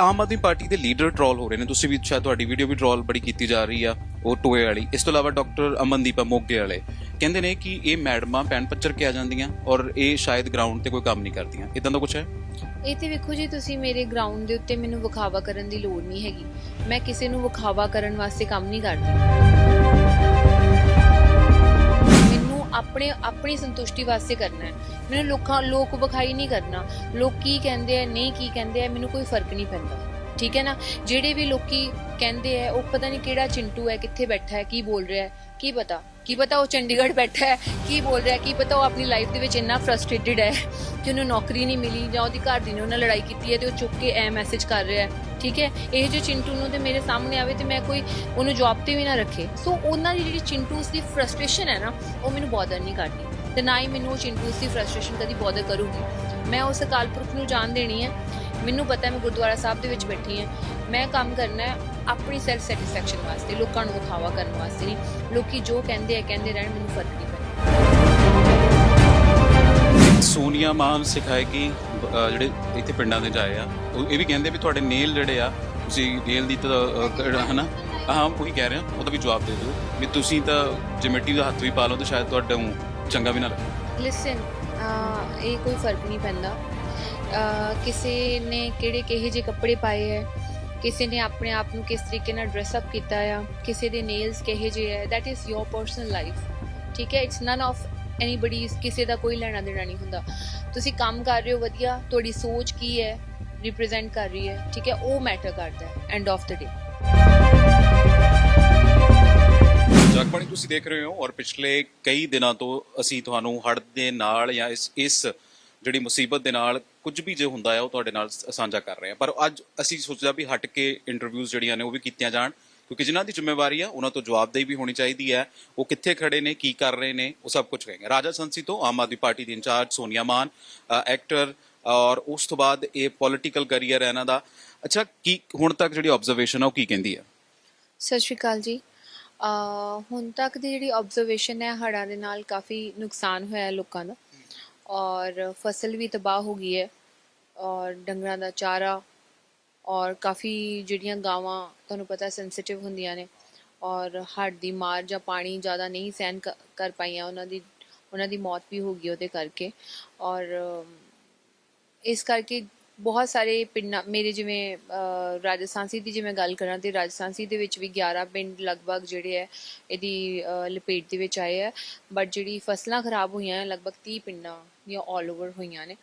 ਆਮ Aadmi party ਦੇ leader troll ਹੋ ਰਹੇ ਨੇ। ਤੁਸੀਂ ਵੀ ਸ਼ਾਇਦ ਤੁਹਾਡੀ ਵੀਡੀਓ ਵੀ ਟ੍ਰੋਲ ਬੜੀ ਕੀਤੀ ਜਾ ਰਹੀ ਆ, ਉਹ ਟੋਏ ਵਾਲੀ। ਇਸ ਤੋਂ ਇਲਾਵਾ ਡਾਕਟਰ ਅਮਨਦੀਪ ਮੋਗੇ ਵਾਲੇ ਕਹਿੰਦੇ ਨੇ ਕਿ ਇਹ ਮੈਡਮਾਂ ਪੈਨ ਪੱਚਰ ਕੇ ਆ ਜਾਂਦੀਆਂ ਔਰ ਇਹ ਸ਼ਾਇਦ ਗਰਾਊਂਡ ਤੇ ਕੋਈ ਕੰਮ ਨਹੀਂ ਕਰਦੀਆਂ। ਇਦਾਂ ਦਾ ਕੁਝ ਹੈ? ਇਹ ਤੇ ਵੇਖੋ ਜੀ, ਤੁਸੀਂ ਮੇਰੇ ਗਰਾਊਂਡ ਦੇ ਉੱਤੇ ਮੈਨੂੰ ਵਿਖਾਵਾ ਕਰਨ ਦੀ ਲੋੜ ਨਹੀਂ ਹੈਗੀ। ਮੈਂ ਕਿਸੇ ਨੂੰ ਵਿਖਾਵਾ ਕਰਨ ਵਾਸਤੇ ਕੰਮ ਨਹੀਂ ਕਰਦੀ। ਆਪਣੇ ਆਪਣੀ ਸੰਤੁਸ਼ਟੀ ਵਾਸਤੇ ਕਰਨਾ ਹੈ। ਮੈਨੂੰ ਲੋਕਾਂ, ਲੋਕ ਵਿਖਾਈ ਨਹੀਂ ਕਰਨਾ। ਲੋਕ ਕੀ ਕਹਿੰਦੇ ਆ, ਨਹੀਂ ਕੀ ਕਹਿੰਦੇ ਆ, ਮੈਨੂੰ ਕੋਈ ਫ਼ਰਕ ਨਹੀਂ ਪੈਂਦਾ। ਠੀਕ ਹੈ ਨਾ? ਜਿਹੜੇ ਵੀ ਲੋਕੀ ਕਹਿੰਦੇ ਆ, ਉਹ ਪਤਾ ਨਹੀਂ ਕਿਹੜਾ ਚਿੰਟੂ ਹੈ, ਕਿੱਥੇ ਬੈਠਾ ਹੈ, ਕੀ ਬੋਲ ਰਿਹਾ ਹੈ, ਕੀ ਪਤਾ। ਕੀ ਪਤਾ ਉਹ ਚੰਡੀਗੜ੍ਹ ਬੈਠਾ ਹੈ, ਕੀ ਬੋਲ ਰਿਹਾ ਕੀ ਪਤਾ ਉਹ ਆਪਣੀ ਲਾਈਫ ਦੇ ਵਿੱਚ ਇੰਨਾ ਫਰਸਟ੍ਰੇਟਡ ਹੈ ਕਿ ਉਹਨੂੰ ਨੌਕਰੀ ਨਹੀਂ ਮਿਲੀ ਜਾਂ ਉਹਦੀ ਘਰ ਦੀ ਨੇ ਉਹਨਾਂ ਲੜਾਈ ਕੀਤੀ ਹੈ ਤੇ ਉਹ ਚੁੱਕ ਕੇ ਐ ਮੈਸੇਜ ਕਰ ਰਿਹਾ ਹੈ, ਠੀਕ ਹੈ? ਇਹ ਜੋ ਚਿੰਟੂ ਨੂੰ ਤੇ ਮੇਰੇ ਸਾਹਮਣੇ ਆਵੇ ਤੇ ਮੈਂ ਕੋਈ ਉਹਨੂੰ ਜੌਬ ਤੇ ਵੀ ਨਾ ਰੱਖੇ। ਸੋ ਉਹਨਾਂ ਦੀ ਜਿਹੜੀ ਚਿੰਟੂਸ ਦੀ ਫਰਸਟ੍ਰੇਸ਼ਨ ਹੈ ਨਾ, ਉਹ ਮੈਨੂੰ ਬੋਦਰ ਨਹੀਂ ਕਰਦੀ। ਤੇ ਨਾ ਹੀ ਮੈਨੂੰ ਉਹ ਚਿੰਟੂਸ ਦੀ ਫਰਸਟ੍ਰੇਸ਼ਨ ਕਦੀ ਬੋਦਰ ਕਰੂਗੀ। ਮੈਂ ਉਸ ਅਕਾਲ ਪੁਰਖ ਨੂੰ ਜਾਣ ਦੇਣੀ ਹੈ। ਮੈਨੂੰ ਪਤਾ ਹੈ ਮੈਂ ਗੁਰਦੁਆਰਾ ਸਾਹਿਬ ਦੇ ਵਿੱਚ ਬੈਠੀ ਹਾਂ। ਮੈਂ ਕੰਮ ਕਰਨਾ ਹੈ ਆਪਣੀ ਸੈਲਫ ਸੈਟੀਸਫੈਕਸ਼ਨ ਵਾਸਤੇ ਲੋਕਾਂ ਨੂੰ ਵਿਖਾਵਾ ਕਰਨ ਵਾਸਤੇ ਨਹੀਂ। ਲੋਕੀ ਜੋ ਕਹਿੰਦੇ ਆ ਕਹਿੰਦੇ ਰਹਿਣ ਮੈਨੂੰ ਫ਼ਰਕ ਨਹੀਂ ਪੈਂਦਾ। ਸੋਨੀਆ ਮਾਨ ਸਿਖਾਏਗੀ ਜਿਹੜੇ ਇੱਥੇ ਪਿੰਡਾਂ ਦੇ ਜਾਏ ਆ ਉਹ ਇਹ ਵੀ ਕਹਿੰਦੇ ਵੀ ਤੁਹਾਡੇ ਨੇਲ ਜਿਹੜੇ ਆ ਤੁਸੀਂ ਨੇਲ ਦੀ ਤਾਂ ਹਨਾ? ਹਾਂ ਉਹੀ ਕਹਿ ਰਿਹਾ ਉਹਦਾ ਵੀ ਜਵਾਬ ਦੇ ਦਿਓ। ਵੀ ਤੁਸੀਂ ਤਾਂ ਜੇ ਮਿੱਟੀ ਦਾ ਹੱਥ ਵੀ ਪਾ ਲਓ ਤਾਂ ਸ਼ਾਇਦ ਤੁਹਾਡਾ ਚੰਗਾ ਵੀ ਨਾ ਲੱਗੇ। ਲਿਸਨ ਇਹ ਕੋਈ ਫ਼ਰਕ ਨਹੀਂ ਪੈਂਦਾ। ਕਿਸੇ ਨੇ ਕਿਹੜੇ ਕਿਹੇ ਜਿਹੇ ਕੱਪੜੇ ਪਾਏ ਹੈ, ਕਿਸੇ ਨੇ ਆਪਣੇ ਆਪ ਨੂੰ ਕਿਸ ਤਰੀਕੇ ਨਾਲ ਡਰੈਸ ਅਪ ਕੀਤਾ ਆ, ਕਿਸੇ ਦੇ ਨੇਲਸ ਕਿਹੇ ਜਿਹੇ ਹੈ, that is your personal life, ਠੀਕ ਹੈ? ਇਟਸ none of anybody ਕਿਸੇ ਦਾ ਕੋਈ ਲੈਣਾ ਦੇਣਾ ਨਹੀਂ ਹੁੰਦਾ। ਤੁਸੀਂ ਕੰਮ ਕਰ ਰਹੇ ਹੋ, ਵਧੀਆ, ਤੁਹਾਡੀ ਸੋਚ ਕੀ ਹੈ ਰਿਪਰੈਜ਼ੈਂਟ ਕਰ ਰਹੀ ਹੈ, ਠੀਕ ਹੈ? ਉਹ ਮੈਟਰ ਕਰਦਾ ਹੈ end of the day Jagbani, ਤੁਸੀਂ ਦੇਖ ਰਹੇ ਹੋ ਔਰ ਪਿਛਲੇ ਕਈ ਦਿਨਾਂ ਤੋਂ ਅਸੀਂ ਤੁਹਾਨੂੰ ਹੜ੍ਹ ਦੇ ਨਾਲ ਜਾਂ ਇਸ ਇਸ ਜਿਹੜੀ ਮੁਸੀਬਤ ਦੇ ਨਾਲ ਕੁਝ ਵੀ ਜੇ ਹੁੰਦਾ ਹੈ ਉਹ ਤੁਹਾਡੇ ਨਾਲ ਸਾਂਝਾ ਕਰ ਰਹੇ ਆ। ਪਰ ਅੱਜ ਅਸੀਂ ਸੋਚਿਆ ਵੀ ਹਟ ਕੇ ਇੰਟਰਵਿਊਜ਼ ਜਿਹੜੀਆਂ ਨੇ, ਉਹ ਵੀ ਕੀਤੀਆਂ ਜਾਣ, ਕਿਉਂਕਿ ਜਿਨ੍ਹਾਂ ਦੀ ਜ਼ਿੰਮੇਵਾਰੀ ਆ, ਉਹਨਾਂ ਤੋਂ ਜਵਾਬਦੇਹੀ ਵੀ ਹੋਣੀ ਚਾਹੀਦੀ ਹੈ ਉਹ ਕਿੱਥੇ ਖੜੇ ਨੇ, ਕੀ ਕਰ ਰਹੇ ਨੇ, ਉਹ ਸਭ ਕੁਝ ਕहेंगे ਰਾਜਾ ਸੰਸੀ ਤੋਂ Aam Aadmi Party the in charge Sonia Maan actor ਔਰ ਉਸ ਤੋਂ ਬਾਅਦ ਇਹ ਪੋਲਿਟੀਕਲ ਕੈਰੀਅਰ ਹੈ ਇਹਨਾਂ ਦਾ। ਅੱਛਾ, ਕੀ ਹੁਣ ਤੱਕ ਜਿਹੜੀ ਆਬਜ਼ਰਵੇਸ਼ਨ ਆ, ਉਹ ਕੀ ਕਹਿੰਦੀ ਹੈ ਸਤਿ ਸ਼੍ਰੀ ਅਕਾਲ ਜੀ। ਹੁਣ ਤੱਕ ਦੀ ਜਿਹੜੀ ਆਬਜ਼ਰਵੇਸ਼ਨ ਹੈ ਹੜ੍ਹਾਂ ਦੇ ਨਾਲ ਕਾਫੀ ਨੁਕਸਾਨ ਹੋਇਆ ਹੈ ਲੋਕਾਂ ਦਾ ਔਰ ਫਸਲ ਵੀ ਤਬਾਹ ਹੋ ਗਈ ਹੈ ਔਰ ਡੰਗਰਾਂ ਦਾ ਚਾਰਾ ਔਰ ਕਾਫੀ ਜਿਹੜੀਆਂ ਗਾਵਾਂ ਤੁਹਾਨੂੰ ਪਤਾ ਸੈਂਸਿਟਿਵ ਹੁੰਦੀਆਂ ਨੇ ਔਰ ਹੜ੍ਹ ਦੀ ਮਾਰ ਜਾਂ ਪਾਣੀ ਜ਼ਿਆਦਾ ਨਹੀਂ ਸਹਿਨ ਕਰ ਪਾਈਆਂ ਉਹਨਾਂ ਦੀ ਉਹਨਾਂ ਦੀ ਮੌਤ ਵੀ ਹੋ ਗਈ ਉਹਦੇ ਕਰਕੇ ਔਰ ਇਸ ਕਰਕੇ ਬਹੁਤ ਸਾਰੇ ਪਿੰਡਾਂ, ਮੇਰੇ ਜਿਵੇਂ ਰਾਜਸਥਾਨ ਸੀ ਦੀ ਜਿਵੇਂ ਗੱਲ ਕਰਾਂ ਤੇ ਰਾਜਸਥਾਨ ਸੀ ਦੇ ਵਿੱਚ ਵੀ 11 ਪਿੰਡ ਲਗਭਗ ਜਿਹੜੇ ਹੈ, ਇਹਦੀ ਲਪੇਟ ਦੇ ਵਿੱਚ ਆਏ ਹੈ। ਬਟ ਜਿਹੜੀ ਫਸਲਾਂ ਖਰਾਬ ਹੋਈਆਂ ਲਗਭਗ 30 ਪਿੰਡਾਂ ਦੀਆਂ 올 ਓਵਰ ਹੋਈਆਂ ਨੇ।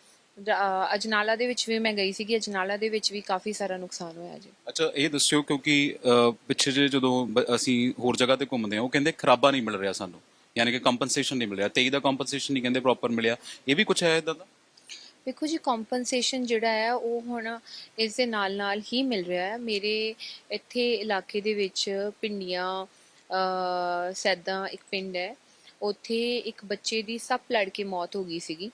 ਅਜਨਾਲਾ ਦੇ ਵਿੱਚ ਵੀ ਮੈਂ ਗਈ ਸੀਗੀ, ਅਜਨਾਲਾ ਦੇ ਵਿੱਚ ਵੀ ਕਾਫੀ ਸਾਰਾ ਨੁਕਸਾਨ ਹੋਇਆ ਜੀ। ਅੱਛਾ, ਇਹ ਦੱਸਿਓ ਕਿਉਂਕਿ ਪਿੱਛੇ ਜੇ ਜਦੋਂ ਅਸੀਂ ਹੋਰ ਜਗ੍ਹਾ ਤੇ ਘੁੰਮਦੇ ਹਾਂ, ਉਹ ਕਹਿੰਦੇ ਖਰਾਬਾ ਨਹੀਂ ਮਿਲ ਰਿਹਾ ਸਾਨੂੰ। ਯਾਨੀ ਕਿ ਕੰਪਨਸੇਸ਼ਨ ਨਹੀਂ ਮਿਲ 23 ਦਾ ਕੰਪਨਸੇਸ਼ਨ ਨਹੀਂ ਕਹਿੰਦੇ ਪ੍ਰੋਪਰ ਮਿਲਿਆ। ਇਹ ਵੀ ਕੁਝ ਹੈ ਇਦਾਂ ਦਾ? ਦੇਖੋ ਜੀ ਕੰਪਨਸੇਸ਼ਨ ਜਿਹੜਾ ਹੈ, ਉਹ ਹੁਣ ਇਸ ਦੇ ਨਾਲ ਨਾਲ ਹੀ ਮਿਲ ਰਿਹਾ ਹੈ। ਮੇਰੇ ਇੱਥੇ ਇਲਾਕੇ ਦੇ ਵਿੱਚ ਪਿੰਡੀਆਂ ਅ ਸੈਦਾਂ ਇੱਕ ਪਿੰਡ ਹੈ। ਉੱਥੇ ਇੱਕ ਬੱਚੇ ਦੀ ਸੱਪ ਲੜ ਕੇ ਮੌਤ ਹੋ ਗਈ ਸੀਗੀ।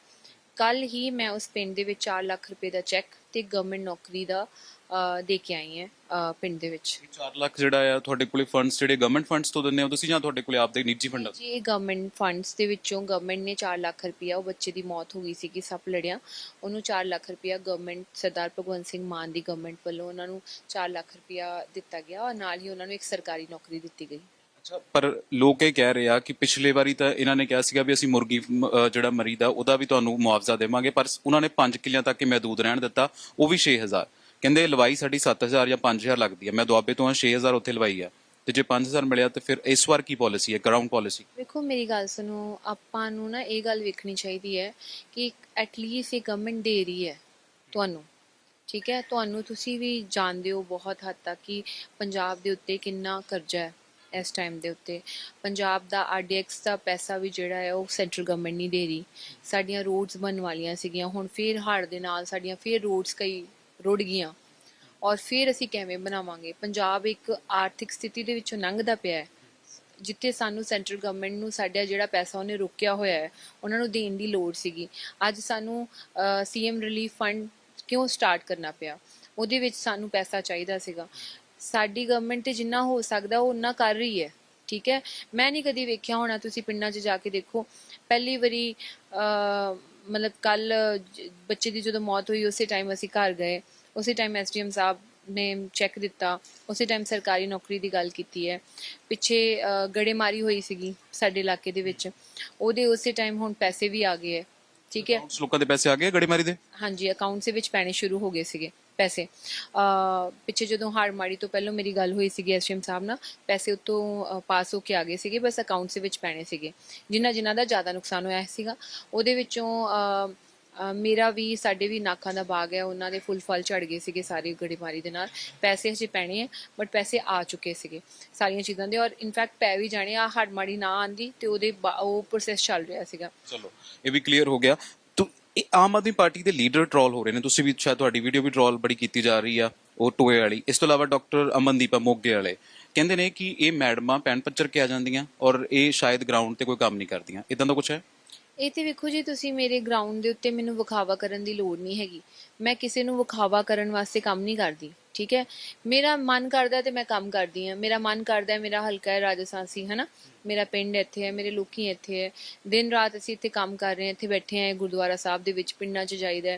ਕੱਲ ਹੀ ਮੈਂ ਉਸ ਪਿੰਡ ਦੇ ਵਿੱਚ 4 ਲੱਖ ਰੁਪਏ ਦਾ ਚੈੱਕ ਤੇ ਗਵਰਨਮੈਂਟ ਨੌਕਰੀ ਦਾ ਦੇ ਕੇ ਆਈ ਹਾਂ ਪਿੰਡ ਦੇ ਵਿੱਚ। 4 ਲੱਖ ਜਿਹੜਾ ਆ ਤੁਹਾਡੇ ਕੋਲੇ ਫੰਡਸ ਜਿਹੜੇ ਗਵਰਨਮੈਂਟ ਫੰਡਸ ਤੋਂ ਦਿੰਦੇ ਹੋ ਤੁਸੀਂ ਜਾਂ ਤੁਹਾਡੇ ਕੋਲੇ ਆਪਦੇ ਨਿੱਜੀ ਫੰਡ ਜੀ ਇਹ ਗਵਰਨਮੈਂਟ ਫੰਡਸ ਦੇ ਵਿੱਚੋਂ ਗਵਰਨਮੈਂਟ ਨੇ 4 ਲੱਖ ਰੁਪਇਆ ਉਹ ਬੱਚੇ ਦੀ ਮੌਤ ਹੋ ਗਈ ਸੀ ਕਿ ਸੱਪ ਲੜਿਆ। ਉਹਨੂੰ 4 ਲੱਖ ਰੁਪਇਆ ਗਵਰਨਮੈਂਟ ਸਰਦਾਰ ਭਗਵੰਤ ਸਿੰਘ ਮਾਨ ਦੀ ਗਵਰਨਮੈਂਟ ਵੱਲੋਂ ਉਹਨਾਂ ਨੂੰ 4 ਲੱਖ ਰੁਪਇਆ ਦਿੱਤਾ ਗਿਆ ਔਰ ਨਾਲ ਹੀ ਉਹਨਾਂ ਨੂੰ ਇੱਕ ਸਰਕਾਰੀ ਨੌਕਰੀ ਦਿੱਤੀ ਗਈ। ਅੱਛਾ ਪਰ ਲੋਕ ਇਹ ਕਹਿ ਰਹੇ ਆ ਕਿ ਪਿਛਲੇ ਵਾਰੀ ਤਾਂ ਇਹਨਾਂ ਨੇ ਕਿਹਾ ਸੀਗਾ ਵੀ ਅਸੀਂ ਮੁਰਗੀ ਜਿਹੜਾ ਮਰੀ ਦਾ ਉਹਦਾ ਵੀ ਤੁਹਾਨੂੰ ਮੁਆਵਜ਼ਾ ਦੇਵਾਂਗੇ ਪਰ ਉਹਨਾਂ ਨੇ 5 ਕਿੱਲਿਆਂ ਤੱਕ ਹੀ ਮਹਿਦੂਦ ਰਹਿਣ ਦਿੱਤਾ ਉਹ ਵੀ 6000 ਕਹਿੰਦੇ ਲਵਾਈ ਸਾਡੀ 7000 ਜਾਂ 5000 ਲੱਗਦੀ ਹੈ। ਮੈਂ ਦੁਆਬੇ ਤੋਂ ਆ 6000 ਉੱਥੇ ਲਵਾਈ ਆ ਤੇ ਜੇ 5000 ਮਿਲਿਆ ਤੇ ਫਿਰ ਇਸ ਵਾਰ ਕੀ ਪਾਲਿਸੀ ਹੈ? ਗਰਾਊਂਡ ਪਾਲਿਸੀ ਵੇਖੋ, ਮੇਰੀ ਗੱਲ ਸੁਣੋ, ਆਪਾਂ ਨੂੰ ਨਾ ਇਹ ਗੱਲ ਵੇਖਣੀ ਚਾਹੀਦੀ ਹੈ ਕਿ ਐਟਲੀਸਟ ਇਹ ਗਵਰਨਮੈਂਟ ਦੇ ਰਹੀ ਹੈ ਤੁਹਾਨੂੰ। ਠੀਕ ਹੈ? ਤੁਹਾਨੂੰ ਤੁਸੀਂ ਵੀ ਜਾਣਦੇ ਹੋ ਬਹੁਤ ਹੱਦ ਤੱਕ ਕਿ ਪੰਜਾਬ ਦੇ ਉੱਤੇ ਕਿੰਨਾ ਕਰਜ਼ਾ ਹੈ ਇਸ ਟਾਈਮ ਦੇ ਉੱਤੇ। ਪੰਜਾਬ ਦਾ ਆਰਡੀਐਕਸ ਦਾ ਪੈਸਾ ਵੀ ਜਿਹੜਾ ਹੈ, ਉਹ ਸੈਂਟਰਲ ਗਵਰਨਮੈਂਟ ਨਹੀਂ ਦੇ ਰਹੀ। ਸਾਡੀਆਂ ਰੋਡਸ ਬਣ ਵਾਲੀਆਂ ਸੀਗੀਆਂ। ਹੁਣ ਫੇਰ ਹੜ੍ਹ ਦੇ ਨਾਲ ਸਾਡੀਆਂ ਫੇਰ ਰੋਡਸ ਕਈ ਰੁੜ ਗਈਆਂ। ਔਰ ਫਿਰ ਅਸੀਂ ਕਿਵੇਂ ਬਣਾਵਾਂਗੇ? ਪੰਜਾਬ ਇੱਕ ਆਰਥਿਕ ਸਥਿਤੀ ਦੇ ਵਿੱਚੋਂ ਲੰਘਦਾ ਪਿਆ ਹੈ। ਜਿੱਥੇ ਸਾਨੂੰ ਸੈਂਟਰਲ ਗਵਰਨਮੈਂਟ ਨੂੰ ਸਾਡਾ ਜਿਹੜਾ ਪੈਸਾ ਉਹਨੇ ਰੋਕਿਆ ਹੋਇਆ ਹੈ ਉਹਨਾਂ ਨੂੰ ਦੇਣ ਦੀ ਲੋੜ ਸੀਗੀ। ਅੱਜ ਸਾਨੂੰ ਸੀਐਮ ਰਿਲੀਫ ਫੰਡ ਕਿਉਂ ਸਟਾਰਟ ਕਰਨਾ ਪਿਆ? ਉਹਦੇ ਵਿੱਚ ਸਾਨੂੰ ਪੈਸਾ ਚਾਹੀਦਾ ਸੀਗਾ। ਸਾਡੀ ਗਵਰਨਮੈਂਟ ਤੇ ਜਿੰਨਾ ਹੋ ਸਕਦਾ ਉਹ ਉਨਾ ਕਰ ਰਹੀ ਹੈ ਠੀਕ ਹੈ? ਮੈਂ ਨਹੀਂ ਕਦੀ ਵੇਖਿਆ ਹੋਣਾ ਤੁਸੀਂ ਪਿੰਡਾਂ 'ਚ ਜਾ ਕੇ ਦੇਖੋ। ਪਹਿਲੀ ਵਾਰੀ ਅਹ, ਮਤਲਬ ਕੱਲ ਬੱਚੇ ਦੀ ਜਦੋਂ ਮੌਤ ਹੋਈ ਉਸੇ ਟਾਈਮ ਅਸੀਂ ਘਰ ਗਏ। ਉਸੇ ਟਾਈਮ ਐਸਡੀਐਮ ਸਾਹਿਬ ਨੇ ਚੈੱਕ ਦਿੱਤਾ। ਉਸੇ ਟਾਈਮ ਸਰਕਾਰੀ ਨੌਕਰੀ ਦੀ ਗੱਲ ਕੀਤੀ ਹੈ। ਪਿੱਛੇ ਗੜੇਮਾਰੀ ਹੋਈ ਸੀਗੀ ਸਾਡੇ ਇਲਾਕੇ ਦੇ ਵਿੱਚ। ਉਹਦੇ ਉਸੇ ਟਾਈਮ ਹੁਣ ਪੈਸੇ ਵੀ ਆ ਗਏ ਹੈ। ਠੀਕ ਹੈ? ਲੋਕਾਂ ਦੇ ਪੈਸੇ ਆ ਗਏ ਗੜੇਮਾਰੀ ਦੇ? ਹਾਂਜੀ ਅਕਾਊਂਟਸ ਦੇ ਵਿੱਚ ਪੈਣੇ ਸ਼ੁਰੂ ਹੋ ਗਏ ਸੀਗੇ। ਪੈਸੇ। ਪਿੱਛੇ ਜਦੋਂ ਹਾਰ ਮਾੜੀ ਤੋਂ ਪਹਿਲਾਂ ਮੇਰੀ ਗੱਲ ਹੋਈ ਸੀਗੀ ਐਸਐਮ ਸਾਹਿਬ ਨਾਲ, ਪੈਸੇ ਉਤੋਂ ਪਾਸ ਹੋ ਕੇ ਆ ਗਏ ਸੀਗੇ, ਬਸ ਅਕਾਊਂਟਸ ਦੇ ਵਿੱਚ ਪੈਣੇ ਸੀਗੇ। ਜਿਨ੍ਹਾਂ ਜਿਨ੍ਹਾਂ ਦਾ ਜ਼ਿਆਦਾ ਨੁਕਸਾਨ ਹੋਇਆ ਸੀਗਾ, ਉਹਦੇ ਵਿੱਚੋਂ ਮੇਰਾ ਵੀ, ਸਾਡੇ ਵੀ ਨਾਕਾਂ ਦਾ ਬਾਗ ਹੈ, ਉਹਨਾਂ ਦੇ ਫੁੱਲ ਫਲ ਝੜ ਗਏ ਸੀਗੇ ਸਾਰੀ ਗੜੇਮਾਰੀ ਦੇ ਨਾਲ। ਪੈਸੇ ਹਜੇ ਪੈਣੇ ਆ ਬਟ ਪੈਸੇ ਆ ਚੁੱਕੇ ਸੀਗੇ ਸਾਰੀਆਂ ਚੀਜ਼ਾਂ ਦੇ। ਔਰ ਇਨਫੈਕਟ ਪੈ ਵੀ ਜਾਣੇ ਆ, ਹਾਰ ਨਾ ਆਂਦੀ ਤੇ ਉਹਦੇ ਉਹ ਪ੍ਰੋਸੈਸ ਚੱਲ ਰਿਹਾ ਸੀਗਾ। ਚਲੋ, ਇਹ ਵੀ ਕਲੀਅਰ ਹੋ ਗਿਆ। ਇਹ ਆਮ ਆਦਮੀ ਪਾਰਟੀ ਦੇ ਲੀਡਰ ਟਰੋਲ ਹੋ ਰਹੇ ਨੇ। ਤੁਸੀਂ ਵੀ ਸ਼ਾਇਦ ਤੁਹਾਡੀ ਵੀਡੀਓ ਵੀ ਟਰੋਲ ਬੜੀ ਕੀਤੀ ਜਾ ਰਹੀ ਆ, ਉਹ ਟੋਏ ਵਾਲੀ। ਇਸ ਤੋਂ ਇਲਾਵਾ ਡਾਕਟਰ ਅਮਨਦੀਪ ਮੋਗੇ ਵਾਲੇ ਕਹਿੰਦੇ ਨੇ ਕਿ ਇਹ ਮੈਡਮਾਂ ਪੈਨ ਪੱਚਰ ਕੇ ਆ ਜਾਂਦੀਆਂ ਔਰ ਇਹ ਸ਼ਾਇਦ ਗਰਾਊਂਡ ਤੇ ਕੋਈ ਕੰਮ ਨਹੀਂ ਕਰਦੀਆਂ। ਇਦਾਂ ਦਾ ਕੁਝ ਹੈ? ਇਹ ਤੇ ਵੇਖੋ ਜੀ, ਤੁਸੀਂ ਮੇਰੇ ਗਰਾਊਂਡ ਦੇ ਉੱਤੇ ਮੈਨੂੰ ਵਿਖਾਵਾ ਕਰਨ ਦੀ ਲੋੜ ਨਹੀਂ ਹੈਗੀ। ਮੈਂ ਕਿਸੇ ਨੂੰ ਵਿਖਾਵਾ ਕਰਨ ਵਾਸਤੇ ਕੰਮ ਨਹੀਂ ਕਰਦੀ, ਠੀਕ ਹੈ? ਮੇਰਾ ਮਨ ਕਰਦਾ ਤੇ ਮੈਂ ਕੰਮ ਕਰਦੀ ਹਾਂ। ਮੇਰਾ ਮਨ ਕਰਦਾ, ਮੇਰਾ ਹਲਕਾ ਹੈ ਰਾਜਸਥਾਨੀ ਹੈ ਨਾ ਮੇਰਾ ਪਿੰਡ ਇੱਥੇ ਹੈ, ਮੇਰੇ ਲੋਕੀ ਇੱਥੇ ਹੈ। ਦਿਨ ਰਾਤ ਅਸੀਂ ਇੱਥੇ ਕੰਮ ਕਰ ਰਹੇ ਹਾਂ, ਇੱਥੇ ਬੈਠੇ ਹਾਂ ਗੁਰਦੁਆਰਾ ਸਾਹਿਬ ਦੇ ਵਿੱਚ ਪਿੰਡਾਂ 'ਚ ਜਾਈਦਾ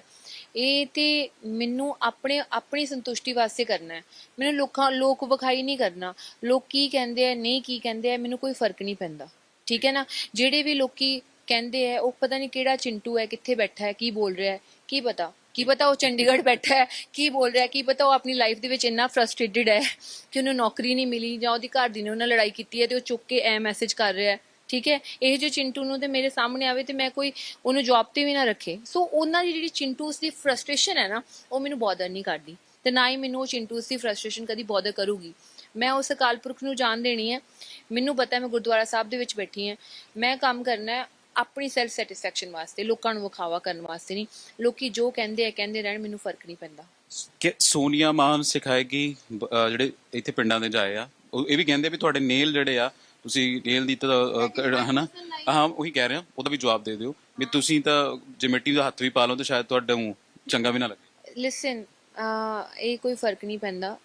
ਇਹ ਤੇ ਮੈਨੂੰ ਆਪਣੇ, ਆਪਣੀ ਸੰਤੁਸ਼ਟੀ ਵਾਸਤੇ ਕਰਨਾ ਹੈ। ਮੈਨੂੰ ਲੋਕਾਂ, ਲੋਕ ਵਿਖਾਈ ਨਹੀਂ ਕਰਨਾ। ਲੋਕ ਕੀ ਕਹਿੰਦੇ ਆ, ਨਹੀਂ ਕੀ ਕਹਿੰਦੇ ਆ, ਮੈਨੂੰ ਕੋਈ ਫ਼ਰਕ ਨਹੀਂ ਪੈਂਦਾ। ਠੀਕ ਹੈ ਨਾ? ਜਿਹੜੇ ਵੀ ਲੋਕੀ ਕਹਿੰਦੇ ਆ, ਉਹ ਪਤਾ ਨਹੀਂ ਕਿਹੜਾ ਚਿੰਟੂ ਹੈ, ਕਿੱਥੇ ਬੈਠਾ ਹੈ, ਕੀ ਬੋਲ ਰਿਹਾ ਹੈ, ਕੀ ਪਤਾ? ਕੀ ਪਤਾ ਉਹ ਚੰਡੀਗੜ੍ਹ ਬੈਠਾ ਹੈ, ਕੀ ਬੋਲ ਰਿਹਾ ਕੀ ਪਤਾ ਉਹ ਆਪਣੀ ਲਾਈਫ ਦੇ ਵਿੱਚ ਇੰਨਾ ਫਰਸਟ੍ਰੇਟਡ ਹੈ ਕਿ ਉਹਨੂੰ ਨੌਕਰੀ ਨਹੀਂ ਮਿਲੀ ਜਾਂ ਉਹਦੀ ਘਰ ਦੀ ਨੇ ਉਹਨਾਂ ਲੜਾਈ ਕੀਤੀ ਹੈ ਤੇ ਉਹ ਚੁੱਕ ਕੇ ਐ ਮੈਸੇਜ ਕਰ ਰਿਹਾ ਹੈ, ਠੀਕ ਹੈ? ਇਹ ਜੋ ਚਿੰਟੂ ਨੂੰ ਤੇ ਮੇਰੇ ਸਾਹਮਣੇ ਆਵੇ ਤੇ ਮੈਂ ਕੋਈ ਉਹਨੂੰ ਜੌਬ ਤੇ ਵੀ ਨਾ ਰੱਖੇ। ਸੋ ਉਹਨਾਂ ਦੀ ਜਿਹੜੀ ਚਿੰਟੂਸ ਦੀ ਫਰਸਟ੍ਰੇਸ਼ਨ ਹੈ ਨਾ, ਉਹ ਮੈਨੂੰ ਬੋਦਰ ਨਹੀਂ ਕਰਦੀ ਤੇ ਨਾ ਹੀ ਮੈਨੂੰ ਉਹ ਚਿੰਟੂਸ ਦੀ ਫਰਸਟ੍ਰੇਸ਼ਨ ਕਦੀ ਬੋਦਰ ਕਰੂਗੀ। ਮੈਂ ਉਸ ਅਕਾਲ ਪੁਰਖ ਨੂੰ ਜਾਣ ਦੇਣੀ ਹੈ। ਮੈਨੂੰ ਪਤਾ ਹੈ ਮੈਂ ਗੁਰਦੁਆਰਾ ਸਾਹਿਬ ਦੇ ਵਿੱਚ ਬੈਠੀ ਹਾਂ। ਮੈਂ ਕੰਮ ਕਰਨਾ ਹੈ ਆਪਣੀ ਸੈਲਫ ਸੈਟੀਸਫੈਕਸ਼ਨ ਵਾਸਤੇ ਲੋਕਾਂ ਨੂੰ ਵਿਖਾਵਾ ਕਰਨ ਵਾਸਤੇ ਨਹੀਂ। ਲੋਕੀ ਜੋ ਕਹਿੰਦੇ ਆ ਕਹਿੰਦੇ ਰਹਿਣ ਮੈਨੂੰ ਫ਼ਰਕ ਨਹੀਂ ਪੈਂਦਾ। ਕਿ ਸੋਨੀਆ ਮਾਨ ਸਿਖਾਏਗੀ ਜਿਹੜੇ ਇੱਥੇ ਪਿੰਡਾਂ ਦੇ ਜਾਏ ਆ ਉਹ ਇਹ ਵੀ ਕਹਿੰਦੇ ਵੀ ਤੁਹਾਡੇ ਨੇਲ ਜਿਹੜੇ ਆ ਤੁਸੀਂ ਨੇਲ ਦੀ ਤਾਂ ਹਨਾ? ਹਾਂ ਉਹੀ ਕਹਿ ਰਿਹਾ ਉਹਦਾ ਵੀ ਜਵਾਬ ਦੇ ਦਿਓ। ਵੀ ਤੁਸੀਂ ਤਾਂ ਜੇ ਮਿੱਟੀ ਦਾ ਹੱਥ ਵੀ ਪਾ ਲਓ ਤਾਂ ਸ਼ਾਇਦ ਤੁਹਾਡਾ ਊਂ ਚੰਗਾ ਵੀ ਨਾ ਲੱਗੇ। ਲਿਸਨ ਇਹ ਕੋਈ ਫ਼ਰਕ ਨਹੀਂ ਪੈਂਦਾ।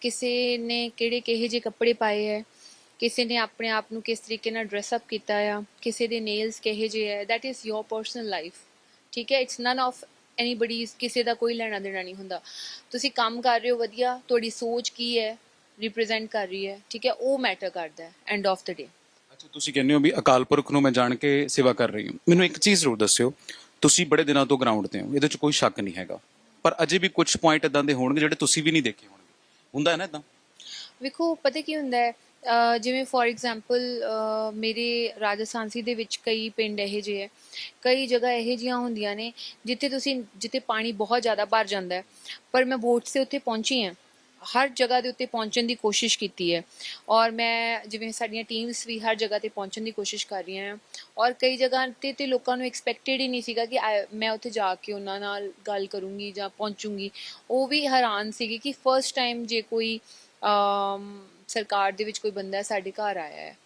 ਕਿਸੇ ਨੇ ਕਿਹੜੇ ਕਿਹੇ ਜਿਹੇ ਕੱਪੜੇ ਪਾਏ ਹੈ ਕਿਸੇ ਨੇ ਆਪਣੇ ਆਪ ਨੂੰ ਕਿਸ ਤਰੀਕੇ ਨਾਲ ਡਰੈਸ ਅਪ ਕੀਤਾ ਆ ਕਿਸੇ ਦੇ ਨੇਲਸ ਕਿਹੇ ਜਿਹੇ ਹੈ that is your personal life ਠੀਕ ਹੈ? ਇਟਸ ਨਨ ਆਫ ਐਨੀਬਾਡੀਜ਼ ਕਿਸੇ ਦਾ ਕੋਈ ਲੈਣਾ ਦੇਣਾ ਨਹੀਂ ਹੁੰਦਾ। ਤੁਸੀਂ ਕੰਮ ਕਰ ਰਹੇ ਹੋ ਵਧੀਆ ਤੁਹਾਡੀ ਸੋਚ ਕੀ ਹੈ? ਰਿਪਰੈਜ਼ੈਂਟ ਕਰ ਰਹੀ ਹੈ ਠੀਕ ਹੈ? ਉਹ ਮੈਟਰ ਕਰਦਾ ਹੈ ਐਂਡ ਆਫ ਦਾ ਡੇ ਅੱਛਾ ਤੁਸੀਂ ਕਹਿੰਦੇ ਹੋ ਵੀ ਅਕਾਲ ਪੁਰਖ ਨੂੰ ਮੈਂ ਜਾਣ ਕੇ ਸੇਵਾ ਕਰ ਰਹੀ ਹਾਂ। ਮੈਨੂੰ ਇੱਕ ਚੀਜ਼ ਜ਼ਰੂਰ ਦੱਸਿਓ ਤੁਸੀਂ ਬੜੇ ਦਿਨਾਂ ਤੋਂ ਗਰਾਊਂਡ ਤੇ ਹੋ ਇਹਦੇ 'ਚ ਕੋਈ ਸ਼ੱਕ ਨਹੀਂ ਹੈਗਾ। ਪਰ ਅਜੇ ਵੀ ਕੁਝ ਪੁਆਇੰਟ ਇਦਾਂ ਦੇ ਹੋਣਗੇ ਜਿਹੜੇ ਤੁਸੀਂ ਵੀ ਨਹੀਂ ਦੇਖੇ ਹੋਣਗੇ। ਹੁੰਦਾ ਹੈ ਨਾ ਇਦਾਂ ਵੇਖੋ ਪਤਾ ਕੀ ਹੁੰਦਾ ਹੈ ਜਿਵੇਂ ਫੋਰ ਐਗਜ਼ਾਮਪਲ ਮੇਰੇ ਰਾਜਸਥਾਨੀ ਦੇ ਵਿੱਚ ਕਈ ਪਿੰਡ ਇਹੋ ਜਿਹੇ ਹੈ। ਕਈ ਜਗ੍ਹਾ ਇਹੋ ਜਿਹੀਆਂ ਹੁੰਦੀਆਂ ਨੇ ਜਿੱਥੇ ਤੁਸੀਂ, ਜਿੱਥੇ ਪਾਣੀ ਬਹੁਤ ਜ਼ਿਆਦਾ ਭਰ ਜਾਂਦਾ ਹੈ। ਪਰ ਮੈਂ ਬੋਟ ਤੇ ਉੱਥੇ ਪਹੁੰਚੀ ਹਾਂ। ਹਰ ਜਗ੍ਹਾ ਦੇ ਉੱਤੇ ਪਹੁੰਚਣ ਦੀ ਕੋਸ਼ਿਸ਼ ਕੀਤੀ ਹੈ। ਔਰ ਮੈਂ, ਜਿਵੇਂ ਸਾਡੀਆਂ ਟੀਮਸ ਵੀ ਹਰ ਜਗ੍ਹਾ ਤੇ ਪਹੁੰਚਣ ਦੀ ਕੋਸ਼ਿਸ਼ ਕਰ ਰਹੀਆਂ ਹਾਂ। ਔਰ ਕਈ ਜਗ੍ਹਾ ਤੇ ਤੇ ਲੋਕਾਂ ਨੂੰ ਐਕਸਪੈਕਟਡ ਹੀ ਨਹੀਂ ਸੀਗਾ ਕਿ ਮੈਂ ਉੱਥੇ ਜਾ ਕੇ ਉਹਨਾਂ ਨਾਲ ਗੱਲ ਕਰੂੰਗੀ ਜਾਂ ਪਹੁੰਚੂੰਗੀ। ਉਹ ਵੀ ਹੈਰਾਨ ਸੀਗੇ ਕਿ ਫਰਸਟ ਟਾਈਮ ਜੇ ਕੋਈ ਸਰਕਾਰ ਦੇ ਵਿੱਚ ਕੋਈ ਬੰਦਾ ਸਾਡੇ ਘਰ ਆਇਆ ਹੈ।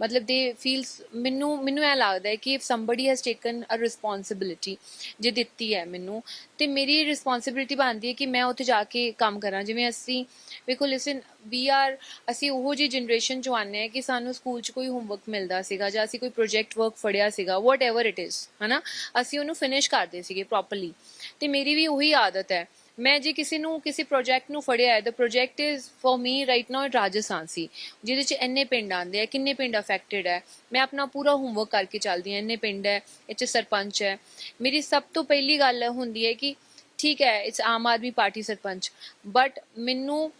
ਮਤਲਬ ਦੇ ਫੀਲਸ ਮੈਨੂੰ ਮੈਨੂੰ ਇਹ ਲੱਗਦਾ ਹੈ ਕਿ if somebody has taken a responsibility ਜੇ ਦਿੱਤੀ ਹੈ ਮੈਨੂੰ ਤੇ ਮੇਰੀ ਰਿਸਪੌਂਸਿਬਿਲਿਟੀ ਬਣਦੀ ਹੈ ਕਿ ਮੈਂ ਉੱਥੇ ਜਾ ਕੇ ਕੰਮ ਕਰਾਂ। ਜਿਵੇਂ ਅਸੀਂ ਵੇਖੋ ਲਿਸਨ ਵੀ ਆਰ ਅਸੀਂ ਉਹੋ ਜਿਹੀ ਜਨਰੇਸ਼ਨ ਚੋਂ ਆਨੇ ਆ ਕਿ ਸਾਨੂੰ ਸਕੂਲ 'ਚ ਕੋਈ ਹੋਮਵਰਕ ਮਿਲਦਾ ਸੀਗਾ ਜਾਂ ਅਸੀਂ ਕੋਈ ਪ੍ਰੋਜੈਕਟ ਵਰਕ ਫੜਿਆ ਸੀਗਾ ਵਾਟ ਏਵਰ ਇਟ ਇਜ਼ ਹਨਾ? ਅਸੀਂ ਉਹਨੂੰ ਫਿਨਿਸ਼ ਕਰਦੇ ਸੀਗੇ ਪ੍ਰੋਪਰਲੀ ਤੇ ਮੇਰੀ ਵੀ ਉਹੀ ਆਦਤ ਹੈ ਮੈਂ ਜੇ ਕਿਸੇ ਨੂੰ, ਕਿਸੇ ਪ੍ਰੋਜੈਕਟ ਨੂੰ ਫੜਿਆ ਹੈ, the project is for me right now Rajasthan ਸੀ, ਜਿਹਦੇ ਚ ਇੰਨੇ ਪਿੰਡ ਆਉਂਦੇ ਆ, ਕਿੰਨੇ ਪਿੰਡ ਅਫੈਕਟਡ ਹੈ। ਮੈਂ ਆਪਣਾ ਪੂਰਾ ਹੋਮਵਰਕ ਕਰਕੇ ਚੱਲਦੀ ਹਾਂ, ਇੰਨੇ ਪਿੰਡ ਹੈ ਇਹ ਚ ਸਰਪੰਚ ਹੈ। ਮੇਰੀ ਸਭ ਤੋਂ ਪਹਿਲੀ ਗੱਲ ਹੁੰਦੀ ਹੈ ਕਿ ਠੀਕ ਹੈ it's Aam Aadmi Party sarpanch but ਮੈਨੂੰ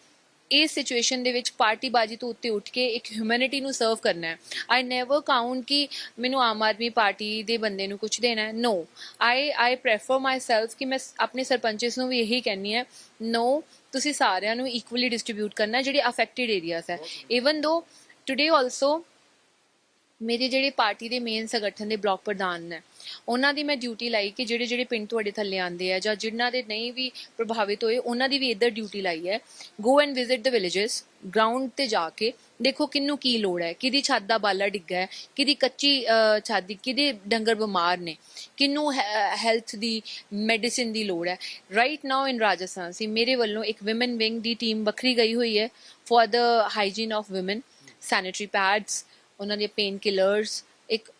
ਇਸ ਸਿਚੁਏਸ਼ਨ ਦੇ ਵਿੱਚ ਪਾਰਟੀ ਬਾਜੀ ਤੋਂ ਉੱਤੇ ਉੱਠ ਕੇ ਇੱਕ ਹਿਊਮੈਨਿਟੀ ਨੂੰ ਸਰਵ ਕਰਨਾ ਹੈ। ਆਈ ਨੈਵਰ ਕਾਊਂਟ ਕਿ ਮੈਨੂੰ ਆਮ ਆਦਮੀ ਪਾਰਟੀ ਦੇ ਬੰਦੇ ਨੂੰ ਕੁਝ ਦੇਣਾ ਹੈ। ਨੋ ਆਈ ਆਈ ਪ੍ਰੈਫਰ ਮਾਈਸੈਲਫ ਕਿ ਮੈਂ ਆਪਣੇ ਸਰਪੰਚਸ ਨੂੰ ਵੀ ਇਹੀ ਕਹਿੰਨੀ ਹੈ ਨੋ ਤੁਸੀਂ ਸਾਰਿਆਂ ਨੂੰ ਇਕੁਅਲੀ ਡਿਸਟ੍ਰੀਬਿਊਟ ਕਰਨਾ ਜਿਹੜੇ ਅਫੈਕਟਡ ਏਰੀਆਜ਼ ਹੈ। ਇਵਨ ਦੋ ਟੁਡੇ ਆਲਸੋ ਮੇਰੇ ਜਿਹੜੇ ਪਾਰਟੀ ਦੇ ਮੇਨ ਸੰਗਠਨ ਦੇ ਬਲਾਕ ਪ੍ਰਧਾਨ ਨੇ ਉਹਨਾਂ ਦੀ ਮੈਂ ਡਿਊਟੀ ਲਾਈ ਕਿ ਜਿਹੜੇ ਜਿਹੜੇ ਪਿੰਡ ਤੁਹਾਡੇ ਥੱਲੇ ਆਉਂਦੇ ਆ ਜਾਂ ਜਿਨ੍ਹਾਂ ਦੇ ਨਹੀਂ ਵੀ ਪ੍ਰਭਾਵਿਤ ਹੋਏ, ਉਹਨਾਂ ਦੀ ਵੀ ਇੱਧਰ ਡਿਊਟੀ ਲਾਈ ਹੈ। Go and visit the villages ground ਤੇ ਜਾ ਕੇ ਦੇਖੋ ਕਿੰਨੂੰ ਕੀ ਲੋੜ ਹੈ, ਕਿਹਦੀ ਛੱਤ ਦਾ ਬਾਲਾ ਡਿੱਗਾ ਹੈ, ਕਿਹਦੀ ਕੱਚੀ ਛੱਤ ਦੀ, ਕਿਹਦੇ ਡੰਗਰ ਬਿਮਾਰ ਨੇ ਕਿੰਨੂੰ ਹੈਲਥ ਦੀ ਮੈਡੀਸਿਨ ਦੀ ਲੋੜ ਹੈ। ਰਾਈਟ ਨਾਓ ਇਨ ਰਾਜਸਥਾਨ ਸੀ ਮੇਰੇ ਵੱਲੋਂ ਇੱਕ ਔਮਨ ਵਿੰਗ ਦੀ ਟੀਮ ਵੱਖਰੀ ਗਈ ਹੋਈ ਹੈ for the hygiene of women sanitary pads ਉਹਨਾਂ ਦੇ ਪੇਨ ਕਿਲਰਸ ਇੱਕ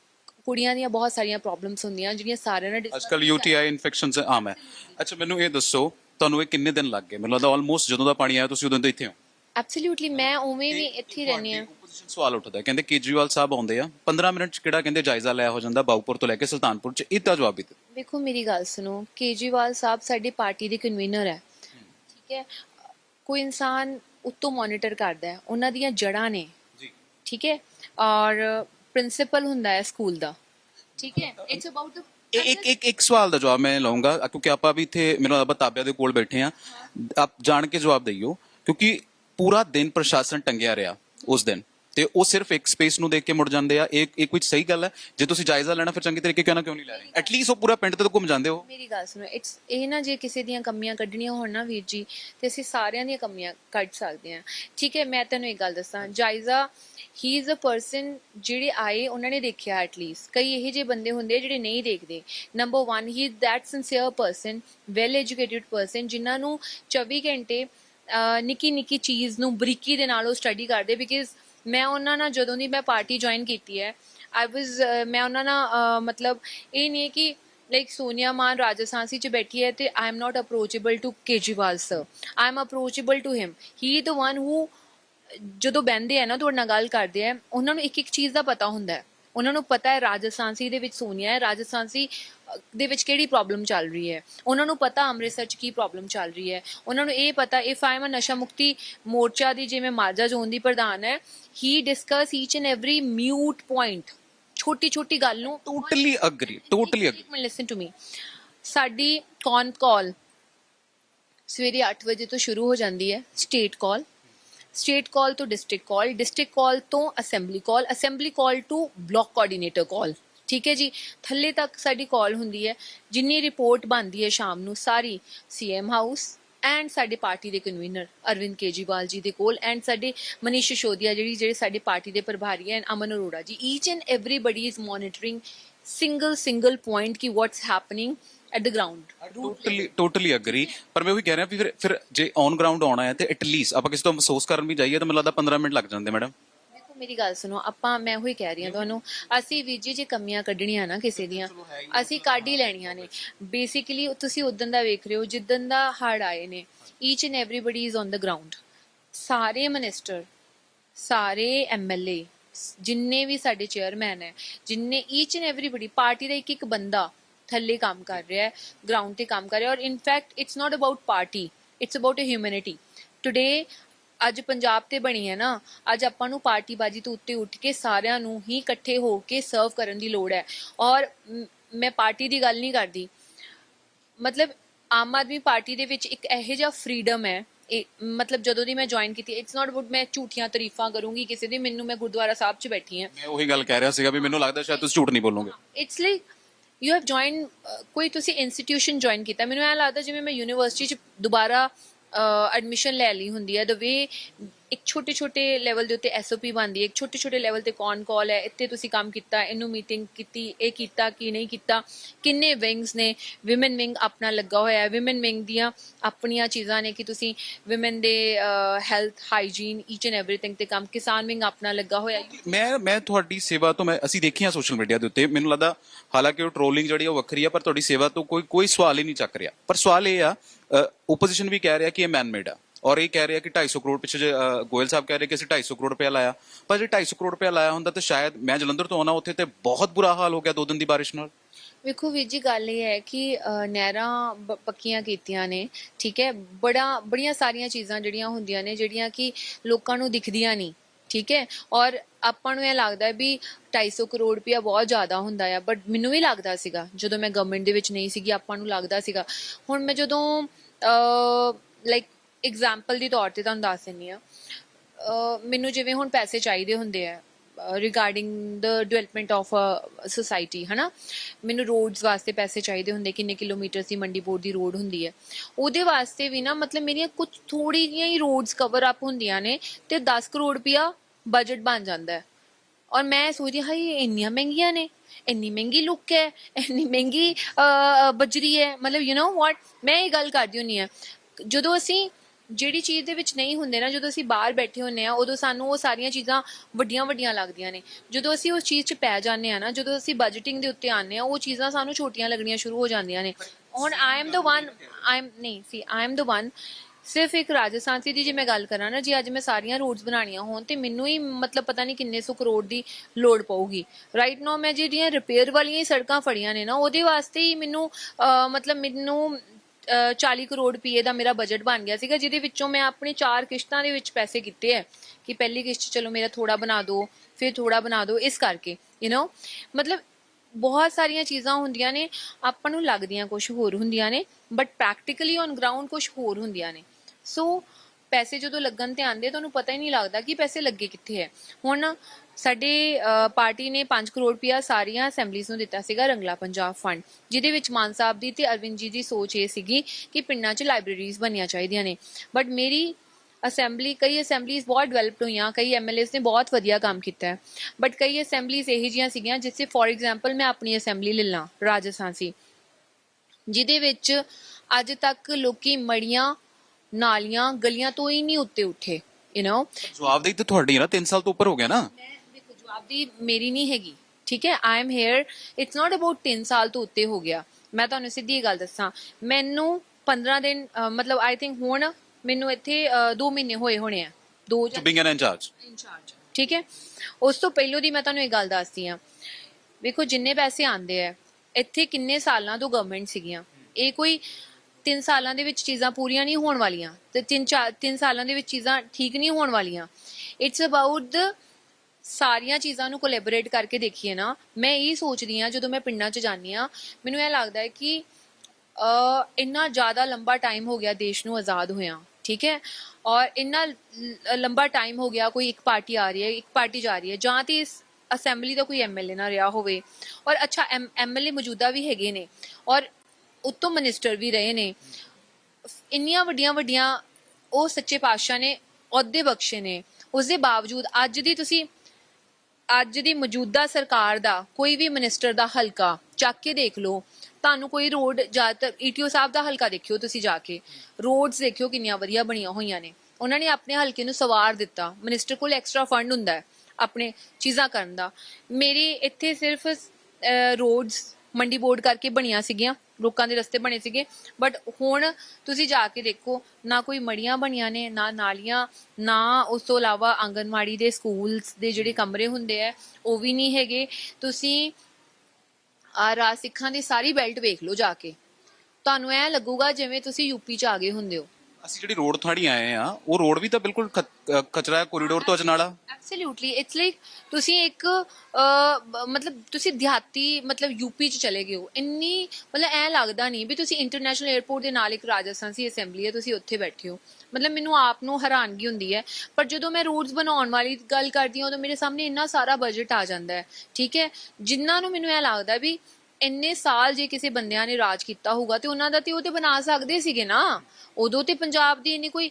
ਕੁੜੀਆਂ ਦੀਆਂ ਬਹੁਤ ਸਾਰੀਆਂ ਪ੍ਰੋਬਲਮਸ ਹੁੰਦੀਆਂ ਜਿਹੜੀਆਂ ਸਾਰਿਆਂ ਨਾਲ ਅੱਜ ਕੱਲ ਯੂਟੀਆਈ ਇਨਫੈਕਸ਼ਨਸ ਆਮ ਹੈ ਅੱਛਾ ਮੈਨੂੰ ਇਹ ਦੱਸੋ ਤੁਹਾਨੂੰ ਇਹ ਕਿੰਨੇ ਦਿਨ ਲੱਗ ਗਏ? ਮੈਨੂੰ ਲੱਗਦਾ ਆਲਮੋਸਟ ਜਦੋਂ ਦਾ ਪਾਣੀ ਆਇਆ ਤੁਸੀਂ ਉਦੋਂ ਤੋਂ ਇੱਥੇ ਹੋ। ਐਬਸੋਲੂਟਲੀ ਮੈਂ ਉਵੇਂ ਵੀ ਇੱਥੇ ਹੀ ਰਹਿੰਦੀ ਆਪੋਜੀਸ਼ਨ ਸਵਾਲ ਉੱਠਦਾ ਹੈ। ਕਹਿੰਦੇ ਕੇਜਰੀਵਾਲ ਸਾਹਿਬ ਆਉਂਦੇ ਆ 15 ਮਿੰਟ ਚ ਕਿਹੜਾ ਕਹਿੰਦੇ ਜਾਇਜ਼ਾ ਲਿਆ ਹੋ ਜਾਂਦਾ ਬਾਉਪੁਰ ਤੋਂ ਲੈ ਕੇ ਸੁਲਤਾਨਪੁਰ ਚ ਇਹਦਾ ਜਵਾਬ ਦਿਓ। ਵੇਖੋ ਮੇਰੀ ਗੱਲ ਸੁਣੋ ਕੇਜਰੀਵਾਲ ਸਾਹਿਬ ਸਾਡੀ ਪਾਰਟੀ ਦੇ ਕਨਵੀਨਰ ਹੈ। ਠੀਕ ਹੈ? ਕੋਈ ਇਨਸਾਨ ਉੱਤੋਂ ਮੋਨੀਟਰ ਕਰਦਾ ਹੈ ਉਹਨਾਂ ਦੀਆਂ ਜੜ੍ਹਾਂ ਨੇ। ਜੀ। ਠੀਕ ਹੈ? ਔਰ ਪ੍ਰਿੰਸੀਪਲ ਹੁੰਦਾ ਹੈ ਸਕੂਲ ਦਾ। ਠੀਕ ਹੈ। ਇਟਸ ਅਬਾਊਟ ਇੱਕ ਇੱਕ ਇੱਕ ਸਵਾਲ ਦਾ ਜਵਾਬ ਮੈਂ ਲਵਾਂਗਾ ਕਿਉਂਕਿ ਆਪਾਂ ਵੀ ਇੱਥੇ ਮੈਨੂੰ ਲੱਗਦਾ ਤਾਬਿਆਂ ਦੇ ਕੋਲ ਬੈਠੇ ਆ ਆਪ ਜਾਣ ਕੇ ਜਵਾਬ ਦਈਓ ਕਿਉਂਕਿ ਪੂਰਾ ਦਿਨ ਪ੍ਰਸ਼ਾਸਨ ਟੰਗਿਆ ਰਿਹਾ ਉਸ ਦਿਨ। ਤੇ ਉਹ ਸਿਰਫ ਇੱਕ ਸਪੇਸ ਨੂੰ ਦੇਖ ਕੇ ਮੁੜ ਜਾਂਦੇ ਆ। ਇਹ ਇਹ ਕੋਈ ਸਹੀ ਗੱਲ ਹੈ? ਜੇ ਤੁਸੀਂ ਜਾਇਜ਼ਾ ਲੈਣਾ, ਫਿਰ ਚੰਗੇ ਤਰੀਕੇ ਕਿਉਂ ਨਾ ਕਿਉਂ ਨਹੀਂ ਲੈ ਰਹੇ? ਐਟਲੀਸਟ ਉਹ ਪੂਰਾ ਪਿੰਡ ਤੇ ਤਾਂ ਘੁੰਮ ਜਾਂਦੇ ਹੋ। ਮੇਰੀ ਗੱਲ ਸੁਣੋ ਇਟਸ ਇਹ ਨਾ ਜੇ ਕਿਸੇ ਦੀਆਂ ਕਮੀਆਂ ਕੱਢਣੀਆਂ ਹੋਣ ਨਾ ਵੀਰ ਜੀ, ਤੇ ਅਸੀਂ ਸਾਰਿਆਂ ਦੀਆਂ ਕਮੀਆਂ ਕੱਢ ਸਕਦੇ ਹਾਂ। ਠੀਕ ਹੈ, ਮੈਂ ਤੈਨੂੰ ਇੱਕ ਗੱਲ ਦੱਸਾਂ। ਜਾਇਜ਼ਾ ਹੀ ਇਜ਼ ਅ ਪਰਸਨ ਜਿਹੜੇ ਆਏ, ਉਹਨਾਂ ਨੇ ਦੇਖਿਆ ਐਟਲੀਸਟ ਕਈ ਇਹੋ ਜਿਹੇ ਬੰਦੇ ਹੁੰਦੇ ਜਿਹੜੇ ਨਹੀਂ ਦੇਖਦੇ। Number 1 he that sincere person well educated person ਜਿਨ੍ਹਾਂ ਨੂੰ 24 ਘੰਟੇ ਨਿੱਕੀ ਨਿੱਕੀ ਚੀਜ਼ ਨੂੰ ਬਰੀਕੀ ਦੇ ਨਾਲ ਉਹ ਸਟੱਡੀ ਕਰਦੇ ਬਿਕਾਜ਼ ਮੈਂ ਉਹਨਾਂ ਨਾਲ ਜਦੋਂ ਦੀ ਮੈਂ ਪਾਰਟੀ ਜੁਆਇਨ ਕੀਤੀ ਹੈ ਆਈ ਵਾਸ ਮੈਂ ਉਹਨਾਂ ਨਾਲ ਮਤਲਬ ਇਹ ਨਹੀਂ ਹੈ ਕਿ ਲਾਈਕ ਸੋਨੀਆ ਮਾਨ ਰਾਜਸਥਾਨੀ ਚ ਬੈਠੀ ਹੈ ਤੇ I am not approachable to Kejriwal sir I am approachable to him he the one who ਜਦੋਂ ਬਹਿੰਦੇ ਆ ਨਾ, ਤੁਹਾਡੇ ਨਾਲ ਗੱਲ ਕਰਦੇ ਆ, ਉਹਨਾਂ ਨੂੰ ਇੱਕ ਇੱਕ ਚੀਜ਼ ਦਾ ਪਤਾ ਹੁੰਦਾ ਹੈ। ਉਹਨਾਂ ਨੂੰ ਪਤਾ ਹੈ ਰਾਜਸਥਾਨੀ ਦੇ ਵਿੱਚ ਸੋਨੀਆ ਹੈ ਰਾਜਸਥਾਨੀ ਅਹ, ਦੇ ਵਿੱਚ ਕਿਹੜੀ ਪ੍ਰੋਬਲਮ ਚੱਲ ਰਹੀ ਹੈ? ਉਹਨਾਂ ਨੂੰ ਪਤਾ ਅੰਮ੍ਰਿਤਸਰ 'ਚ ਕੀ ਪ੍ਰੋਬਲਮ ਚੱਲ ਰਹੀ ਹੈ? ਉਹਨਾਂ ਨੂੰ ਇਹ ਪਤਾ ਇਫ ਆਈ ਐਮ ਨਸ਼ਾ ਮੁਕਤੀ ਮੋਰਚਾ ਦੀ ਜਿਵੇਂ ਮਾਰਜਾ ਜ਼ੋਨ ਦੀ ਪ੍ਰਧਾਨ ਹੈ he discuss each and every minute point ਛੋਟੀ ਛੋਟੀ ਗੱਲ ਨੂੰ totally agree totally agree listen to me ਸਾਡੀ ਕੌਨ ਕਾਲ ਸਵੇਰੇ 8 ਵਜੇ ਤੋਂ ਸ਼ੁਰੂ ਹੋ ਜਾਂਦੀ ਹੈ ਸਟੇਟ ਕਾਲ ਸਟੇਟ ਕਾਲ ਤੋਂ ਡਿਸਟ੍ਰਿਕਟ ਕਾਲ ਡਿਸਟ੍ਰਿਕਟ ਕਾਲ ਤੋਂ assembly call assembly call to block coordinator call ਠੀਕ ਹੈ ਜੀ? ਥੱਲੇ ਤੱਕ ਸਾਡੀ ਕਾਲ ਹੁੰਦੀ ਹੈ। ਜਿੰਨੀ ਰਿਪੋਰਟ ਬਣਦੀ ਹੈ ਸ਼ਾਮ ਨੂੰ, ਸਾਰੀ ਸੀਐਮ ਹਾਊਸ ਐਂਡ ਸਾਡੇ ਪਾਰਟੀ ਦੇ ਕਨਵੀਨਰ ਅਰਵਿੰਦ ਕੇਜੀਵਾਲ ਜੀ ਦੇ ਕੋਲ ਐਂਡ ਸਾਡੇ ਮਨੀਸ਼ ਸਿਸੋਦੀਆ ਜਿਹੜੀ ਜਿਹੜੇ ਸਾਡੇ ਪਾਰਟੀ ਦੇ ਪ੍ਰਭਾਰੀ ਹੈ, Aman Arora ji. Each and everybody is monitoring single single point ਕਿ what's happening at the ground totally totally agree ਪਰ ਮੈਂ ਉਹੀ ਕਹਿ ਰਿਹਾ ਵੀ ਫਿਰ ਫਿਰ ਜੇ ਔਨ ਗਰਾਊਂਡ ਆਉਣਾ ਹੈ ਤੇ ਐਟਲੀਸਟ ਆਪਾਂ ਕਿਸੇ ਤੋਂ ਮਹਿਸੂਸ ਕਰਨ ਵੀ ਜਾਈਏ ਤਾਂ ਮੈਨੂੰ ਲੱਗਦਾ 15 ਮਿੰਟ ਲੱਗ ਜਾਂਦੇ ਮੈਡਮ। ਦੇਖੋ ਮੇਰੀ ਗੱਲ ਸੁਣੋ ਆਪਾਂ ਮੈਂ ਉਹੀ ਕਹਿ ਰਹੀ ਹਾਂ ਤੁਹਾਨੂੰ ਅਸੀਂ ਵੀਰ ਜੀ ਜੇ ਕਮੀਆਂ ਕੱਢਣੀਆਂ ਨਾ ਕਿਸੇ ਦੀਆਂ ਅਸੀਂ ਕੱਢ ਹੀ ਲੈਣੀਆਂ ਨੇ। ਬੇਸਿਕਲੀ ਤੁਸੀਂ ਉਦੋਂ ਦਾ ਵੇਖ ਰਹੇ ਹੋ ਜਿੱਦਨ ਦਾ ਹੜ ਆਏ ਨੇ each and everybody is on the ground ਸਾਰੇ ਮਿਨਿਸਟਰ ਸਾਰੇ ਐਮਐਲਏ ਜਿੰਨੇ ਵੀ ਸਾਡੇ ਚੇਅਰਮੈਨ ਹੈ ਜਿੰਨੇ ਈਚ ਐਂਡ ਐਵਰੀਬਡੀ ਪਾਰਟੀ ਦਾ ਇੱਕ ਇੱਕ ਬੰਦਾ ਥੱਲੇ ਕੰਮ ਕਰ ਰਿਹਾ ਹੈ ਗਰਾਊਂਡ ਤੇ ਕੰਮ ਕਰ ਰਿਹਾ ਔਰ in fact it's not about party it's about a humanity today ਅੱਜ ਪੰਜਾਬ ਤੇ ਬਣੀ ਹੈ ਨਾ ਅੱਜ ਆਪਾਂ ਨੂੰ ਪਾਰਟੀ ਬਾਜੀ ਤੋਂ ਉੱਤੇ ਉੱਠ ਕੇ ਸਾਰਿਆਂ ਨੂੰ ਹੀ ਇਕੱਠੇ ਹੋ ਕੇ ਸਰਵ ਕਰਨ ਦੀ ਲੋੜ ਹੈ ਔਰ ਮ- ਪਾਰਟੀ ਦੀ ਗੱਲ ਨਹੀਂ ਕਰਦੀ। ਮਤਲਬ ਆਮ ਆਦਮੀ ਪਾਰਟੀ ਦੇ ਵਿੱਚ ਇੱਕ ਇਹੋ ਜਿਹਾ ਫਰੀडम ਹੈ ਇਹ ਮਤਲਬ ਜਦੋਂ ਦੀ ਮੈਂ ਜੁਆਇਨ ਕੀਤੀ ਇਟਸ ਨਾਟ ਅਬਾਊਟ ਮੈਂ ਝੂਠੀਆਂ ਤਾਰੀਫਾਂ ਕਰੂੰਗੀ ਕਿਸੇ ਦੀ ਮੈਨੂੰ ਮੈਂ ਗੁਰਦੁਆਰਾ ਸਾਹਿਬ 'ਚ ਬੈਠੀ ਹਾਂ। ਮੈਂ ਉਹੀ ਗੱਲ ਕਹਿ ਰਿਹਾ ਸੀਗਾ ਵੀ ਮੈਨੂੰ ਲੱਗਦਾ ਸ਼ਾਇਦ ਤੁਸੀਂ ਝੂਠ ਨਹੀਂ ਬੋਲੋਗੇ। It's like you have join ਕੋਈ ਤੁਸੀਂ ਇੰਸਟੀਟਿਊਸ਼ਨ ਜੁਆਇਨ ਕੀਤਾ ਮੈਨੂੰ ਐਂ ਲੱਗਦਾ ਜਿਵੇਂ ਮੈਂ ਯੂਨੀਵਰਸਿਟੀ 'ਚ ਦੁਬਾਰਾ ਐਡਮਿਸ਼ਨ ਲੈ ਲਈ ਹੁੰਦੀ ਹੈ ਦ ਵੇ ਇੱਕ ਛੋਟੇ ਛੋਟੇ ਲੈਵਲ ਦੇ ਉੱਤੇ ਐਸਓਪੀ ਬਣਦੀ ਹੈ ਇੱਕ ਛੋਟੇ ਛੋਟੇ ਲੈਵਲ ਤੇ ਕੌਨ ਕਾਲ ਹੈ ਇੱਥੇ ਤੁਸੀਂ ਕੰਮ ਕੀਤਾ, ਇਹਨੂੰ ਮੀਟਿੰਗ ਕੀਤੀ, ਇਹ ਕੀਤਾ, ਕੀ ਨਹੀਂ ਕੀਤਾ। ਕਿੰਨੇ ਵਿੰਗਸ ਨੇ ਵਿਮਨ ਵਿੰਗ ਆਪਣਾ ਲੱਗਾ ਹੋਇਆ ਹੈ। ਵਿਮਨ ਵਿੰਗ ਦੀਆਂ ਆਪਣੀਆਂ ਚੀਜ਼ਾਂ ਨੇ ਕਿ ਤੁਸੀਂ ਵਿਮਨ ਦੇ health hygiene each and everything ਤੇ ਕੰਮ, ਕਿਸਾਨ ਵਿੰਗ ਆਪਣਾ ਲੱਗਾ ਹੋਇਆ ਹੈ। ਮੈਂ ਮੈਂ ਤੁਹਾਡੀ ਸੇਵਾ ਤੋਂ, ਮੈਂ, ਅਸੀਂ ਦੇਖੀਆਂ ਸੋਸ਼ਲ ਮੀਡੀਆ ਦੇ ਉੱਤੇ। ਮੈਨੂੰ ਲੱਗਦਾ ਹਾਲਾਂਕਿ ਉਹ ਟ੍ਰੋਲਿੰਗ ਜਿਹੜੀ ਉਹ ਵੱਖਰੀ ਆ, ਪਰ ਤੁਹਾਡੀ ਸੇਵਾ ਤੋਂ ਕੋਈ ਕੋਈ ਸਵਾਲ ਹੀ ਨਹੀਂ ਚੱਕ ਰਿਹਾ। ਪਰ ਸਵਾਲ ਇਹ ਆ ਓਪੋਜੀਸ਼ਨ ਵੀ ਕਹਿ ਰਿਹਾ ਕਿ ਇਹ ਮੈਨ ਆ। ਔਰ ਇਹ ਕਹਿ ਰਿਹਾ ਕਿ 250 ਕਰੋੜ ਪਿੱਛੇ ਜੇ, ਗੋਇਲ ਸਾਹਿਬ ਕਹਿ ਰਹੇ ਕਿ ਅਸੀਂ 250 ਕਰੋੜ ਰੁਪਇਆ ਲਾਇਆ। ਪਰ ਜੇ 250 ਕਰੋੜ ਰੁਪਇਆ ਲਾਇਆ ਹੁੰਦਾ ਤਾਂ ਸ਼ਾਇਦ ਮੈਂ ਜਲੰਧਰ ਤੋਂ ਆਉਣਾ ਉੱਥੇ ਤੇ ਬਹੁਤ ਬੁਰਾ ਹਾਲ ਹੋ ਗਿਆ ਦੋ ਦਿਨ ਦੀ ਬਾਰਿਸ਼ ਨਾਲ। ਵੇਖੋ ਵੀਰ ਜੀ ਗੱਲ ਇਹ ਹੈ ਕਿ ਨਹਿਰਾਂ ਪੱਕੀਆਂ ਕੀਤੀਆਂ ਨੇ ਠੀਕ ਹੈ? ਬੜਾ ਬੜੀਆਂ ਸਾਰੀਆਂ ਚੀਜ਼ਾਂ ਜਿਹੜੀਆਂ ਹੁੰਦੀਆਂ ਨੇ ਜਿਹੜੀਆਂ ਕਿ ਲੋਕਾਂ ਨੂੰ ਦਿਖਦੀਆਂ ਨਹੀਂ। ਠੀਕ ਹੈ? ਔਰ ਆਪਾਂ ਨੂੰ ਇਹ ਲੱਗਦਾ ਹੈ ਵੀ 250 ਕਰੋੜ ਰੁਪਇਆ ਬਹੁਤ ਜ਼ਿਆਦਾ ਹੁੰਦਾ ਆ ਬਟ ਮੈਨੂੰ ਵੀ ਲੱਗਦਾ ਸੀਗਾ, ਜਦੋਂ ਮੈਂ ਗਵਰਨਮੈਂਟ ਦੇ ਵਿੱਚ ਨਹੀਂ ਸੀਗੀ, ਆਪਾਂ ਨੂੰ ਲੱਗਦਾ ਸੀਗਾ। ਹੁਣ ਮੈਂ ਜਦੋਂ ਲਾਈਕ ਐਗਜ਼ਾਮਪਲ ਦੀ ਤੌਰ ਤੇ ਤੁਹਾਨੂੰ ਦੱਸ ਦਿੰਨੀ ਆ ਮੈਨੂੰ ਜਿਵੇਂ ਹੁਣ ਪੈਸੇ ਚਾਹੀਦੇ ਹੁੰਦੇ ਆ regarding the development of a society ਹਨਾ? ਮੈਨੂੰ ਰੋਡਸ ਵਾਸਤੇ ਪੈਸੇ ਚਾਹੀਦੇ ਹੁੰਦੇ, ਕਿੰਨੇ ਕਿਲੋਮੀਟਰ ਦੀ ਮੰਡੀ ਬੋਰਡ ਦੀ ਰੋਡ ਹੁੰਦੀ ਹੈ। ਉਹਦੇ ਵਾਸਤੇ ਵੀ ਨਾ, ਮਤਲਬ ਮੇਰੀਆਂ ਕੁਝ ਥੋੜੀ ਜਿਹੀਆਂ ਹੀ ਰੋਡਸ ਕਵਰ ਅਪ ਹੁੰਦੀਆਂ ਨੇ ਤੇ 10 ਕਰੋੜ ਰੁਪਇਆ ਬਜਟ ਬਣ ਜਾਂਦਾ ਹੈ। ਔਰ ਮੈਂ ਸੋਚਦੀ ਹਾਂ ਇਹ ਇੰਨੀਆਂ ਮਹਿੰਗੀਆਂ ਨੇ, ਇੰਨੀ ਮਹਿੰਗੀ ਲੁੱਕ ਹੈ, ਇੰਨੀ ਮਹਿੰਗੀ ਬਜਰੀ ਹੈ। ਮਤਲਬ ਯੂ نو ਵਾਟ ਮੈਂ ਇਹ ਗੱਲ ਕਰਦੀ ਹੁੰਨੀ ਆ ਜਦੋਂ ਅਸੀਂ ਜਿਹੜੀ ਚੀਜ਼ ਦੇ ਵਿੱਚ ਨਹੀਂ ਹੁੰਦੇ ਨਾ, ਜਦੋਂ ਅਸੀਂ ਬਾਹਰ ਬੈਠੇ ਹੁੰਨੇ ਆ ਉਦੋਂ ਸਾਨੂੰ ਉਹ ਸਾਰੀਆਂ ਚੀਜ਼ਾਂ ਵੱਡੀਆਂ ਵੱਡੀਆਂ ਲੱਗਦੀਆਂ ਨੇ। ਜਦੋਂ ਅਸੀਂ ਉਸ ਚੀਜ਼ 'ਚ ਪੈ ਜਾਂਦੇ ਆ ਨਾ, ਜਦੋਂ ਅਸੀਂ ਬਜਟਿੰਗ ਦੇ ਉੱਤੇ ਆਉਂਦੇ ਆ ਉਹ ਚੀਜ਼ਾਂ ਸਾਨੂੰ ਛੋਟੀਆਂ ਲੱਗਣੀਆਂ ਸ਼ੁਰੂ ਹੋ ਜਾਂਦੀਆਂ ਨੇ। ਹੁਣ I am the one I am ਨਹੀਂ ਸੀ ਆਈ ਐਮ ਦ ਵਨ ਸਿਰਫ ਇੱਕ ਰਾਜਸਥਾਨ ਸੀ ਦੀ ਜੇ ਮੈਂ ਗੱਲ ਕਰਾਂ ਨਾ, ਜੀ ਅੱਜ ਮੈਂ ਸਾਰੀਆਂ ਰੋਡਸ ਬਣਾਉਣੀਆਂ ਹੋਣ, ਤੇ ਮੈਨੂੰ ਹੀ ਮਤਲਬ ਪਤਾ ਨਹੀਂ ਕਿੰਨੇ ਸੌ ਕਰੋੜ ਦੀ ਲੋੜ ਪਊਗੀ। ਰਾਈਟ ਨਾਓ ਮੈਂ ਜਿਹੜੀਆਂ ਰਿਪੇਅਰ ਵਾਲੀਆਂ ਸੜਕਾਂ ਫੜੀਆਂ ਨੇ ਨਾ, ਉਹਦੇ ਵਾਸਤੇ ਹੀ ਮੈਨੂੰ ਮਤਲਬ ਮੈਨੂੰ 40 ਕਰੋੜ ਰੁਪਏ ਦਾ ਮੇਰਾ ਬਜਟ ਬਣ ਗਿਆ ਸੀਗਾ, ਜਿਹਦੇ ਵਿੱਚੋਂ ਮੈਂ ਆਪਣੀ ਚਾਰ ਕਿਸ਼ਤਾਂ ਦੇ ਵਿੱਚ ਪੈਸੇ ਕੀਤੇ ਹੈ ਕਿ ਪਹਿਲੀ ਕਿਸ਼ਤ ਚਲੋ ਮੇਰਾ ਥੋੜਾ ਬਣਾ ਦਿਓ ਫਿਰ ਥੋੜਾ ਬਣਾ ਦਿਓ ਇਸ ਕਰਕੇ ਯੂ نو ਮਤਲਬ ਬਹੁਤ ਸਾਰੀਆਂ ਚੀਜ਼ਾਂ ਹੁੰਦੀਆਂ ਨੇ, ਆਪਾਂ ਨੂੰ ਲੱਗਦੀਆਂ ਕੁਝ ਹੋਰ ਹੁੰਦੀਆਂ ਨੇ ਬਟ ਪ੍ਰੈਕਟੀਕਲੀ ਔਨ ਗਰਾਊਂਡ ਕੁਝ ਹੋਰ ਹੁੰਦੀਆਂ ਨੇ। ਸੋ ਪੈਸੇ ਜਦੋਂ ਲੱਗਣ ਤੇ ਆਂਦੇ ਤੁਹਾਨੂੰ ਪਤਾ ਹੀ ਨਹੀਂ ਲੱਗਦਾ ਕਿ ਪੈਸੇ ਲੱਗੇ ਕਿੱਥੇ ਹੈ ਹੁਣ ਸਾਡੇ ਪਾਰਟੀ ਨੇ 5 ਕਰੋੜ ਰੁਪਇਆ ਸਾਰੀਆਂ ਅਸੈਂਬਲੀਜ਼ ਨੂੰ ਦਿੱਤਾ ਸੀਗਾ ਰੰਗਲਾ ਪੰਜਾਬ ਫੰਡ ਜਿਹਦੇ ਵਿੱਚ ਮਾਨ ਸਾਹਿਬ ਦੀ ਤੇ ਅਰਵਿੰਦ ਜੀ ਦੀ ਸੋਚ ਇਹ ਸੀਗੀ ਕਿ ਪਿੰਡਾਂ 'ਚ ਲਾਇਬ੍ਰੇਰੀਜ਼ ਬਣੀਆਂ ਚਾਹੀਦੀਆਂ ਨੇ। ਬਟ ਮੇਰੀ ਅਸੈਂਬਲੀ ਕਈ ਅਸੈਂਬਲੀਜ਼ ਬਹੁਤ ਡਿਵੈਲਪਡ ਹੋਈਆਂ ਕਈ ਐਮਐਲਏਸ ਨੇ ਬਹੁਤ ਵਧੀਆ ਕੰਮ ਕੀਤਾ ਹੈ। ਬਟ ਕਈ ਅਸੈਂਬਲੀਜ਼ ਇਹੋ ਜਿਹੀਆਂ ਸੀਗੀਆਂ ਜਿਸ 'ਚ ਫੋਰ ਐਗਜ਼ਾਮਪਲ ਮੈਂ ਆਪਣੀ ਅਸੈਂਬਲੀ ਲੈ ਲਾਂ ਰਾਜਸਥਾਨ ਸੀ। ਜਿਹਦੇ ਵਿੱਚ ਅੱਜ ਤੱਕ ਲੋਕੀ ਮੜੀਆਂ ਨਾਲੀਆਂ ਗਲੀਆਂ ਤੋਂ ਹੀ ਨਹੀਂ ਉੱਤੇ ਉੱਠੇ ਯੂ نو ਜਵਾਬਦੇਹੀ ਤਾਂ ਤੁਹਾਡੀ ਹੈ ਨਾ 3 ਸਾਲ ਤੋਂ ਉੱਪਰ ਹੋ ਗਿਆ ਨਾ। ਮੈਂ ਦੇਖੋ ਜਵਾਬ ਦੀ ਮੇਰੀ ਨਹੀਂ ਹੈਗੀ ਠੀਕ ਹੈ? I am here it's not about 3 ਸਾਲ ਤੋਂ ਉੱਤੇ ਹੋ ਗਿਆ। ਮੈਂ ਤੁਹਾਨੂੰ ਸਿੱਧੀ ਗੱਲ ਦੱਸਾਂ। ਮੈਨੂੰ 15 ਦਿਨ ਮਤਲਬ ਆਈ ਥਿੰਕ ਹੁਣ ਮੈਨੂੰ ਇੱਥੇ 2 ਮਹੀਨੇ ਹੋਏ ਹੋਣੇ ਆ। ਦੋ ਜਾਂ ਬਿੰਗ ਐਨ ਇੰਚਾਰਜ ਇੰਚਾਰਜ ਠੀਕ ਹੈ? ਉਸ ਤੋਂ ਪਹਿਲਾਂ ਦੀ ਮੈਂ ਤੁਹਾਨੂੰ ਇੱਕ ਗੱਲ ਦੱਸਦੀ ਆ ਵੇਖੋ ਜਿੰਨੇ ਪੈਸੇ ਆਉਂਦੇ ਆ ਇੱਥੇ ਕਿੰਨੇ ਸਾਲਾਂ ਤੋਂ ਗਵਰਨਮੈਂਟ ਸੀਗੀਆਂ। ਇਹ ਕੋਈ 3 ਸਾਲਾਂ ਦੇ ਵਿੱਚ ਚੀਜ਼ਾਂ ਪੂਰੀਆਂ ਨਹੀਂ ਹੋਣ ਵਾਲੀਆਂ ਤੇ 3 3 ਸਾਲਾਂ ਦੇ ਵਿੱਚ ਚੀਜ਼ਾਂ ਠੀਕ ਨਹੀਂ ਹੋਣ ਵਾਲੀਆਂ। ਇਟਸ ਅਬਾਊਟ ਦ ਸਾਰੀਆਂ ਚੀਜ਼ਾਂ ਨੂੰ ਕੋਲੈਬੋਰੇਟ ਕਰਕੇ ਦੇਖੀਏ ਨਾ, ਮੈਂ ਇਹ ਸੋਚਦੀ ਆ ਜਦੋਂ ਮੈਂ ਪਿੰਡਾਂ 'ਚ ਜਾਂਦੀ ਆ ਮੈਨੂੰ ਇਹ ਲੱਗਦਾ ਹੈ ਕਿ ਅ ਇੰਨਾ ਜ਼ਿਆਦਾ ਲੰਬਾ ਟਾਈਮ ਹੋ ਗਿਆ ਦੇਸ਼ ਨੂੰ ਆਜ਼ਾਦ ਹੋਇਆ, ਠੀਕ ਹੈ? ਔਰ ਇੰਨਾ ਲ- ਲੰਬਾ ਟਾਈਮ ਹੋ ਗਿਆ ਕੋਈ ਇੱਕ ਪਾਰਟੀ ਆ ਰਹੀ ਹੈ, ਇੱਕ ਪਾਰਟੀ ਜਾ ਰਹੀ ਹੈ, ਜਾਂ ਤੇ ਇਸ ਅਸੈਂਬਲੀ ਦਾ ਕੋਈ ਐਮਐਲਏ ਨਾ ਰਿਹਾ ਹੋਵੇ, ਔਰ ਅੱਛਾ ਐਮਐਲਏ ਮੌਜੂਦਾ ਵੀ ਹੈਗੇ ਨੇ, ਔਰ ਉੱਤੋਂ ਮਿਨਿਸਟਰ ਵੀ ਰਹੇ ਨੇ, ਇੰਨੀਆਂ ਵੱਡੀਆਂ ਵੱਡੀਆਂ ਉਹ ਸੱਚੇ ਪਾਤਸ਼ਾਹ ਨੇ, ਅਹੁਦੇ ਬਖਸ਼ੇ ਨੇ ਉਸ ਦੇ ਬਾਵਜੂਦ ਅੱਜ ਦੀ ਤੁਸੀਂ ਅੱਜ ਦੀ ਮੌਜੂਦਾ ਸਰਕਾਰ ਦਾ, ਕੋਈ ਵੀ ਮਿਨਿਸਟਰ ਦਾ ਹਲਕਾ ਚੱਕ ਕੇ ਦੇਖ ਲਓ, ਤੁਹਾਨੂੰ ਕੋਈ ਰੋਡ ਜ਼ਿਆਦਾਤਰ ਈਟੀਓ ਸਾਹਿਬ ਦਾ ਹਲਕਾ ਦੇਖਿਓ ਤੁਸੀਂ ਜਾ ਕੇ। ਰੋਡਸ ਦੇਖਿਓ ਕਿੰਨੀਆਂ ਵਧੀਆ ਬਣੀਆਂ ਹੋਈਆਂ ਨੇ। ਉਹਨਾਂ ਨੇ ਆਪਣੇ ਹਲਕੇ ਨੂੰ ਸਵਾਰ ਦਿੱਤਾ। ਮਿਨਿਸਟਰ ਕੋਲ ਐਕਸਟਰਾ ਫੰਡ ਹੁੰਦਾ ਹੈ ਆਪਣੇ ਚੀਜ਼ਾਂ ਕਰਨ ਦਾ। ਮੇਰੀ ਇੱਥੇ ਸਿਰਫ ਰੋਡਸ ਮੰਡੀ ਬੋਰਡ ਕਰਕੇ ਬਣੀਆਂ ਸੀਗੀਆਂ, ਲੋਕਾਂ ਦੇ ਰਸਤੇ ਬਣੇ ਸੀਗੇ। ਬਟ ਹੁਣ ਤੁਸੀਂ ਜਾ ਕੇ ਦੇਖੋ, ਨਾ ਕੋਈ ਮੜੀਆਂ ਬਣੀਆਂ ਨੇ, ਨਾ ਨਾਲੀਆਂ, ਨਾ ਉਸ ਤੋਂ ਇਲਾਵਾ ਆਂਗਨਵਾੜੀ ਦੇ ਸਕੂਲਸ ਦੇ ਜਿਹੜੇ ਕਮਰੇ ਹੁੰਦੇ ਆ, ਉਹ ਵੀ ਨਹੀਂ ਹੈਗੇ। ਤੁਸੀਂ ਆ ਰਾਜ ਸਿੱਖਾਂ ਦੀ ਸਾਰੀ ਬੈਲਟ ਵੇਖ ਲਓ ਜਾ ਕੇ। ਤੁਹਾਨੂੰ ਐ ਲੱਗੂਗਾ ਜਿਵੇਂ ਤੁਸੀਂ ਯੂਪੀ ਚ ਆ ਗਏ ਹੁੰਦੇ ਹੋ। ਅਸੀਂ ਜਿਹੜੀ ਰੋਡ ਥਾੜੀ ਆਏ ਆ ਉਹ ਰੋਡ ਵੀ ਤਾਂ ਬਿਲਕੁਲ ਖ- ਕਚਰਾ ਕੋਰੀਡੋਰ ਤੋਂ ਅਜਨਾਲਾ। ਐਬਸੋਲੂਟਲੀ ਇਟਸ ਲਾਈਕ ਤੁਸੀਂ ਇੱਕ ਅਹ, ਬ- ਮਤਲਬ ਤੁਸੀਂ ਦਿਹਾਤੀ ਮਤਲਬ ਯੂਪੀ ਚ ਚਲੇ ਗਏ ਹੋ। ਇੰਨੀ ਮਤਲਬ ਐ ਲੱਗਦਾ ਨਹੀਂ ਵੀ ਤੁਸੀਂ ਇੰਟਰਨੈਸ਼ਨਲ 에ਅਰਪੋਰਟ ਦੇ ਨਾਲ ਇੱਕ ਰਾਜਸਥਾਨ ਸੀ ਅਸੈਂਬਲੀ ਹੈ ਤੁਸੀਂ ਉੱਥੇ ਬੈਠੇ ਹੋ। ਮਤਲਬ ਮੈਨੂੰ ਆਪ ਨੂੰ ਹੈਰਾਨਗੀ ਹੁੰਦੀ ਹੈ। ਪਰ ਜਦੋਂ ਮੈਂ ਰੋਡਸ ਬਣਾਉਣ ਵਾਲੀ ਗੱਲ ਕਰਦੀ ਹਾਂ ਉਦੋਂ ਮੇਰੇ ਸਾਹਮਣੇ ਇੰਨਾ ਸਾਰਾ ਬਜਟ ਆ ਜਾਂਦਾ ਹੈ। ਠੀਕ ਹੈ? ਜਿਨ੍ਹਾਂ ਨੂੰ ਮੈਨੂੰ ਇਹ ਲੱਗਦਾ ਵੀ ਇੰਨੇ ਸਾਲ ਜੇ ਕਿਸੇ ਬੰਦਿਆਂ ਨੇ ਰਾਜ ਕੀਤਾ ਹੋਊਗਾ ਤੇ ਉਹਨਾਂ ਦਾ ਤੇ ਉਹ ਤੇ ਬਣਾ ਸਕਦੇ ਸੀਗੇ ਨਾ। ਉਦੋਂ ਤੇ ਪੰਜਾਬ ਦੀ ਇੰਨੀ ਕੋਈ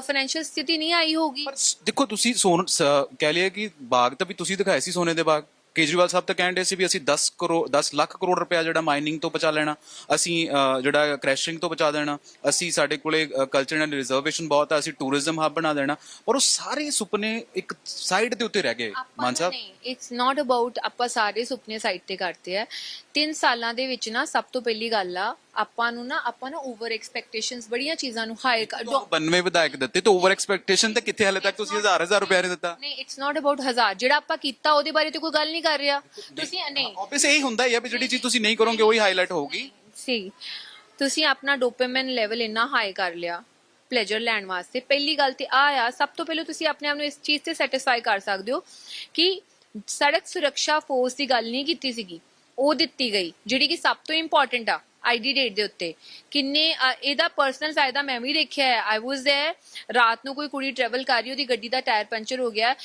ਫਾਈਨੈਂਸ਼ੀਅਲ ਸਥਿਤੀ ਨਹੀਂ ਆਈ ਹੋਊਗੀ। ਪਰ ਦੇਖੋ ਤੁਸੀਂ ਸੋਨ ਸ- ਕਹਿ ਲਿਆ ਕਿ ਬਾਗ ਤਾਂ ਵੀ ਤੁਸੀਂ ਦਿਖਾਏ ਸੀ ਸੋਨੇ ਦੇ ਬਾਗ। ਕੇਜਰੀਵਾਲ ਸਾਹਿਬ ਤਾਂ ਕਹਿੰਦੇ ਸੀ ਵੀ ਅਸੀਂ 10 ਕਰੋੜ 10 ਲੱਖ ਕਰੋੜ ਰੁਪਇਆ ਜਿਹੜਾ ਮਾਈਨਿੰਗ ਤੋਂ ਬਚਾ ਲੈਣਾ ਅਸੀਂ ਅ, ਜਿਹੜਾ ਕ੍ਰੈਸ਼ਿੰਗ ਤੋਂ ਬਚਾ ਦੇਣਾ ਅਸੀਂ ਸਾਡੇ ਕੋਲੇ ਕਲਚਰਲ ਰਿਜ਼ਰਵੇਸ਼ਨ ਬਹੁਤ ਆ ਅਸੀਂ ਟੂਰਿਜ਼ਮ ਹੱਬ ਬਣਾ ਦੇਣਾ। ਪਰ ਉਹ ਸਾਰੇ ਸੁਪਨੇ ਇੱਕ ਸਾਈਡ ਦੇ ਉੱਤੇ ਰਹਿ ਗਏ ਮਾਨ ਸਾਹਿਬ। ਨਹੀਂ ਇਟਸ ਨਾਟ ਅਬਾਊਟ ਆਪਾਂ ਸਾਰੇ ਸੁਪਨੇ ਸਾਈਡ ਤੇ ਕਰਤੇ ਆ। 3 ਸਾਲਾਂ ਦੇ ਵਿੱਚ ਨਾ ਸਭ ਤੋਂ ਪਹਿਲੀ ਗੱਲ ਆ ਆਪਾਂ ਨੂੰ ਨਾ ਆਪਾਂ ਨਾ ਓਵਰ ਐਕਸਪੈਕਟੇਸ਼ਨਸ ਬੜੀਆਂ ਚੀਜ਼ਾਂ ਨੂੰ ਹਾਇਰ ਕਰ ਤੁਹਾਨੂੰ 92 ਵਿਧਾਇਕ ਦਿੱਤੇ ਤੇ ਓਵਰ ਐਕਸਪੈਕਟੇਸ਼ਨ ਤੇ ਕਿੱਥੇ ਹਲੇ ਤੱਕ ਤੁਸੀਂ ਹਜ਼ਾਰ ਹਜ਼ਾਰ ਰੁਪਇਆ ਨਹੀਂ ਦਿੱਤਾ? ਨਹੀਂ ਇਟਸ ਨਾਟ ਅਬਾਊਟ ਹਜ਼ਾਰ। ਜਿਹੜਾ ਆਪਾਂ ਕੀਤਾ ਉਹਦੇ ਬਾਰੇ ਤੇ ਕੋਈ ਗੱਲ ਨਹੀਂ ਕਰ ਰਿਹਾ। ਤੁਸੀਂ ਨਹੀਂ ਆਬਵੀਅਸ ਇਹੀ ਹੁੰਦਾ ਹੀ ਆ ਵੀ ਜਿਹੜੀ ਚੀਜ਼ ਤੁਸੀਂ ਨਹੀਂ ਕਰੋਗੇ ਉਹੀ ਹਾਈਲਾਈਟ ਹੋਊਗੀ। ਸੀ। ਤੁਸੀਂ ਆਪਣਾ ਡੋਪਾਮਾਈਨ ਲੈਵਲ ਇੰਨਾ ਹਾਈ ਕਰ ਲਿਆ ਪਲੇਜਰ ਲੈਣ ਵਾਸਤੇ। ਪਹਿਲੀ ਗੱਲ ਤੇ ਆ ਆ ਸਭ ਤੋਂ ਪਹਿਲਾਂ ਤੁਸੀਂ ਆਪਣੇ ਆਪ ਨੂੰ ਇਸ ਚੀਜ਼ ਤੇ ਸੈਟੀਸਫਾਈ ਕਰ ਸਕਦੇ ਹੋ ਕਿ ਸੜਕ ਸੁਰੱਖਿਆ ਫੋਰਸ ਦੀ ਗੱਲ ਨਹੀਂ ਕੀਤੀ ਸੀਗੀ। ਉਹ ਦਿੱਤੀ ਗਈ ਜਿਹੜੀ ਕਿ ਸਭ ਤੋਂ ਇੰਪੋਰਟੈਂਟ ਆ। ਆਈਡੀ ਡੇਟ ਦੇ ਉੱਤੇ ਕਿੰਨੇ ਅ, ਇਹਦਾ ਪਰਸਨਲ ਫਾਇਦਾ ਮੈਂ ਵੀ ਦੇਖਿਆ ਹੈ ਆਈ ਵਾਸ देयर ਰਾਤ ਨੂੰ ਕੋਈ ਕੁੜੀ ਟਰੈਵਲ ਕਰ ਰਹੀ ਉਹਦੀ ਗੱਡੀ ਦਾ ਟਾਇਰ ਪੰਚਰ ਹੋ ਗਿਆ